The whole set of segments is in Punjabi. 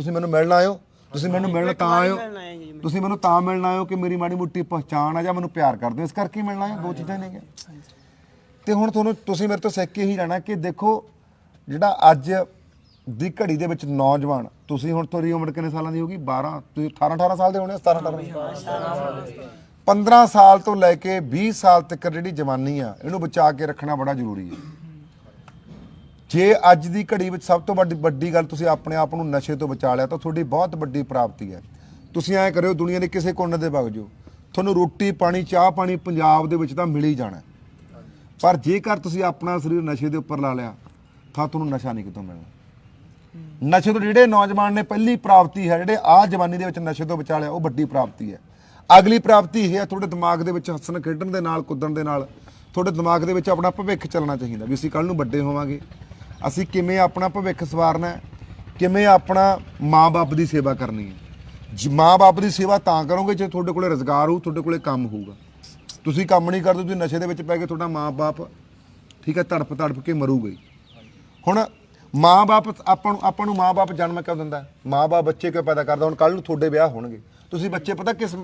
ਤੁਸੀਂ ਮੈਨੂੰ ਮਿਲਣ ਆਇਓ ਤੁਸੀਂ ਮੈਨੂੰ ਮਿਲਣ ਤਾਂ ਆਇਓ ਤੁਸੀਂ ਮੈਨੂੰ ਤਾਂ ਮਿਲਣ ਆਇਓ ਕਿ ਮੇਰੀ ਮਾੜੀ ਮੁੱਟੀ ਪਛਾਣ ਆ ਜਾਂ ਮੈਨੂੰ ਪਿਆਰ ਕਰਦੇ ਹੋ ਇਸ ਕਰਕੇ ਮਿਲਣਾ ਹੈ ਦੋ ਚੀਜ਼ਾਂ ਨੇਗੇ ਤੇ ਹੁਣ ਤੁਹਾਨੂੰ ਤੁਸੀਂ ਮੇਰੇ ਤੋਂ ਸਿੱਖ ਕੇ ਹੀ ਜਾਣਾ ਕਿ ਦੇਖੋ ਜਿਹੜਾ ਅੱਜ ਦੀ ਘੜੀ ਦੇ ਵਿੱਚ ਨੌਜਵਾਨ ਤੁਸੀਂ ਹੁਣ ਤੁਹਾਡੀ ਉਮਰ ਕਿੰਨੇ ਸਾਲਾਂ ਦੀ ਹੋਗੀ 12 ਤੁਸੀਂ 18 18 ਸਾਲ ਦੇ ਹੋਣੇ 17 18 15 ਸਾਲ ਤੋਂ ਲੈ ਕੇ 20 ਸਾਲ ਤੱਕ ਜਿਹੜੀ ਜਵਾਨੀ ਆ ਇਹਨੂੰ ਬਚਾ ਕੇ ਰੱਖਣਾ ਬੜਾ ਜ਼ਰੂਰੀ ਹੈ। ਜੇ ਅੱਜ ਦੀ ਘੜੀ ਵਿੱਚ ਸਭ ਤੋਂ ਵੱਡੀ ਵੱਡੀ ਗੱਲ ਤੁਸੀਂ ਆਪਣੇ ਆਪ ਨੂੰ ਨਸ਼ੇ ਤੋਂ ਬਚਾ ਲਿਆ, ਤਾਂ ਤੁਹਾਡੀ ਬਹੁਤ ਵੱਡੀ ਪ੍ਰਾਪਤੀ ਹੈ। ਤੁਸੀਂ ਐਂ ਕਰਿਓ, ਦੁਨੀਆ ਦੇ ਕਿਸੇ ਕੋਨੇ ਦੇ ਵਗ ਜਾਓ। ਤੁਹਾਨੂੰ ਰੋਟੀ, ਪਾਣੀ, ਚਾਹ, ਪਾਣੀ ਪੰਜਾਬ ਦੇ ਵਿੱਚ ਤਾਂ ਮਿਲ ਹੀ ਜਾਣਾ। ਪਰ ਜੇਕਰ ਤੁਸੀਂ ਆਪਣਾ ਸਰੀਰ ਨਸ਼ੇ ਦੇ ਉੱਪਰ ਲਾ ਲਿਆ, ਤਾਂ ਤੁਹਾਨੂੰ ਨਸ਼ਾ ਨਹੀਂ ਕਿਤੋਂ ਮਿਲਣਾ। ਨਸ਼ੇ ਤੋਂ ਜਿਹੜੇ ਨੌਜਵਾਨ ਨੇ ਪਹਿਲੀ ਪ੍ਰਾਪਤੀ ਹੈ, ਜਿਹੜੇ ਆਹ ਜਵਾਨੀ ਦੇ ਵਿੱਚ ਨਸ਼ੇ ਤੋਂ ਬਚਾ ਲਿਆ, ਉਹ ਵੱਡੀ ਪ੍ਰਾਪਤੀ ਹੈ। ਅਗਲੀ ਪ੍ਰਾਪਤੀ ਇਹ ਹੈ, ਤੁਹਾਡੇ ਦਿਮਾਗ ਦੇ ਵਿੱਚ ਹੱਸਣ, ਖੇਡਣ ਦੇ ਨਾਲ, ਕੁੱਦਣ ਦੇ ਨਾਲ, ਤੁਹਾਡੇ ਦਿਮਾਗ ਦੇ ਵਿੱਚ ਆਪਣਾ ਭਵਿੱਖ ਚੱਲਣਾ ਚਾਹੀਦਾ ਵੀ ਅਸੀਂ ਕੱਲ ਨੂੰ ਵੱਡੇ ਹੋਵਾਂਗੇ। ਅਸੀਂ ਕਿਵੇਂ ਆਪਣਾ ਭਵਿੱਖ ਸਵਾਰਨਾ ਹੈ? ਕਿਵੇਂ ਆਪਣਾ ਮਾਂ-ਬਾਪ ਦੀ ਸੇਵਾ ਕਰਨੀ ਹੈ? ਜੀ ਮਾਂ-ਬਾਪ ਦੀ ਸੇਵਾ ਤਾਂ ਕਰੋਗੇ ਜੇ ਤੁਹਾਡੇ ਕੋਲੇ ਰੋਜ਼ਗਾਰ ਹੋਊ, ਤੁਹਾਡੇ ਕੋਲੇ ਕੰਮ ਹੋਊਗਾ। ਤੁਸੀਂ ਕੰਮ ਨਹੀਂ ਕਰਦੇ, ਤੁਸੀਂ ਨਸ਼ੇ ਦੇ ਵਿੱਚ ਪੈ ਕੇ ਤੁਹਾਡਾ ਮਾਂ-ਬਾਪ ਠੀਕ ਹੈ ਤੜਪ ਤੜਪ ਕੇ ਮਰੂਗਾ ਹੁਣ ਮਾਂ-ਬਾਪ, ਆਪਾਂ ਨੂੰ ਆਪਾਂ ਨੂੰ ਮਾਂ-ਬਾਪ ਜਨਮ ਕਿਉਂ ਦਿੰਦਾ ਮਾਂ-ਬਾਪ ਬੱਚੇ ਕਿਉਂ ਪੈਦਾ ਕਰਦਾ? ਹੁਣ ਕੱਲ ਨੂੰ ਤੁਹਾਡੇ ਵਿਆਹ ਹੋਣਗੇ। ਤੁਸੀਂ ਬੱਚੇ ਪਤਾ ਕਿਸ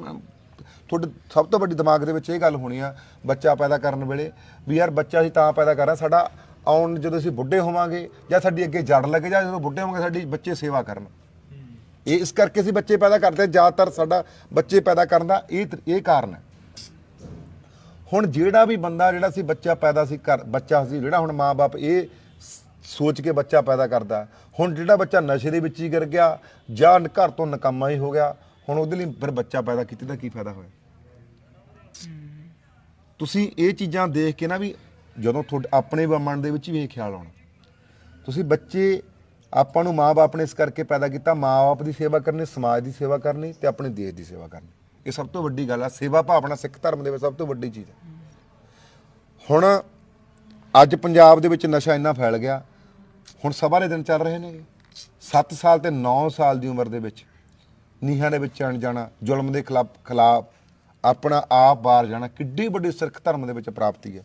ਤੁਹਾਡੇ ਸਭ ਤੋਂ ਵੱਡੀ ਦਿਮਾਗ ਦੇ ਵਿੱਚ ਇਹ ਗੱਲ ਹੋਣੀ ਆ, ਬੱਚਾ ਪੈਦਾ ਕਰਨ ਵੇਲੇ ਵੀ ਯਾਰ ਬੱਚਾ ਅਸੀਂ ਤਾਂ ਪੈਦਾ ਕਰਾਂ ਸਾਡਾ ਆਉਣ ਜਦੋਂ ਅਸੀਂ ਬੁੱਢੇ ਹੋਵਾਂਗੇ ਜਾਂ ਸਾਡੀ ਅੱਗੇ ਜੜ ਲੱਗੇ ਜਾਂ ਜਦੋਂ ਬੁੱਢੇ ਹੋਵਾਂਗੇ ਸਾਡੀ ਬੱਚੇ ਸੇਵਾ ਕਰਨ। ਇਹ ਇਸ ਕਰਕੇ ਅਸੀਂ ਬੱਚੇ ਪੈਦਾ ਕਰਦੇ ਹਾਂ ਜ਼ਿਆਦਾਤਰ ਸਾਡਾ ਬੱਚੇ ਪੈਦਾ ਕਰਨ ਦਾ ਇਹ ਇਹ ਕਾਰਨ ਹੈ। ਹੁਣ ਜਿਹੜਾ ਵੀ ਬੰਦਾ ਜਿਹੜਾ ਸੀ ਬੱਚਾ ਪੈਦਾ ਸੀ ਕਰ ਬੱਚਾ ਸੀ ਜਿਹੜਾ ਹੁਣ ਮਾਪੇ ਇਹ ਸ- ਸੋਚ ਕੇ ਬੱਚਾ ਪੈਦਾ ਕਰਦਾ। ਹੁਣ ਜਿਹੜਾ ਬੱਚਾ ਨਸ਼ੇ ਦੇ ਵਿੱਚ ਹੀ ਗਿਰ ਗਿਆ ਜਾਂ ਘਰ ਤੋਂ ਨਕਮਾ ਹੀ ਹੋ ਗਿਆ ਹੁਣ ਉਹਦੇ ਲਈ ਫਿਰ ਬੱਚਾ ਪੈਦਾ ਕੀਤੇ ਦਾ ਕੀ ਫਾਇਦਾ ਹੋਇਆ? ਤੁਸੀਂ ਇਹ ਚੀਜ਼ਾਂ ਦੇਖ ਕੇ ਨਾ ਵੀ ਜਦੋਂ ਤੁਹਾਡੇ ਆਪਣੇ ਮਨ ਦੇ ਵਿੱਚ ਵੀ ਇਹ ਖਿਆਲ ਆਉਣਾ। ਤੁਸੀਂ ਬੱਚੇ, ਆਪਾਂ ਨੂੰ ਮਾਪੇ ਨੇ ਇਸ ਕਰਕੇ ਪੈਦਾ ਕੀਤਾ ਮਾਪੇ ਦੀ ਸੇਵਾ ਕਰਨੀ, ਸਮਾਜ ਦੀ ਸੇਵਾ ਕਰਨੀ ਤੇ ਆਪਣੇ ਦੇਸ਼ ਦੀ ਸੇਵਾ ਕਰਨੀ। ਇਹ ਸਭ ਤੋਂ ਵੱਡੀ ਗੱਲ ਆ। ਸੇਵਾ ਭਾਵਨਾ ਸਿੱਖ ਧਰਮ ਦੇ ਵਿੱਚ ਸਭ ਤੋਂ ਵੱਡੀ ਚੀਜ਼ ਹੈ ਹੁਣ ਅੱਜ ਪੰਜਾਬ ਦੇ ਵਿੱਚ ਨਸ਼ਾ ਇੰਨਾ ਫੈਲ ਗਿਆ। ਹੁਣ ਸਭਾ ਦੇ ਦਿਨ ਚੱਲ ਰਹੇ ਨੇ। 7 ਸਾਲ ਤੇ 9 ਸਾਲ ਦੀ ਉਮਰ ਦੇ ਵਿੱਚ ਨੀਹਾਂ ਦੇ ਵਿੱਚ ਅਣ ਜਾਣਾ, ਜ਼ੁਲਮ ਦੇ ਖਿਲਾਫ ਖਿਲਾਫ ਆਪਣਾ ਆਪ ਬਾਹਰ ਜਾਣਾ, ਕਿੱਡੀ ਵੱਡੀ ਸਿੱਖ ਧਰਮ ਦੇ ਵਿੱਚ ਪ੍ਰਾਪਤੀ ਹੈ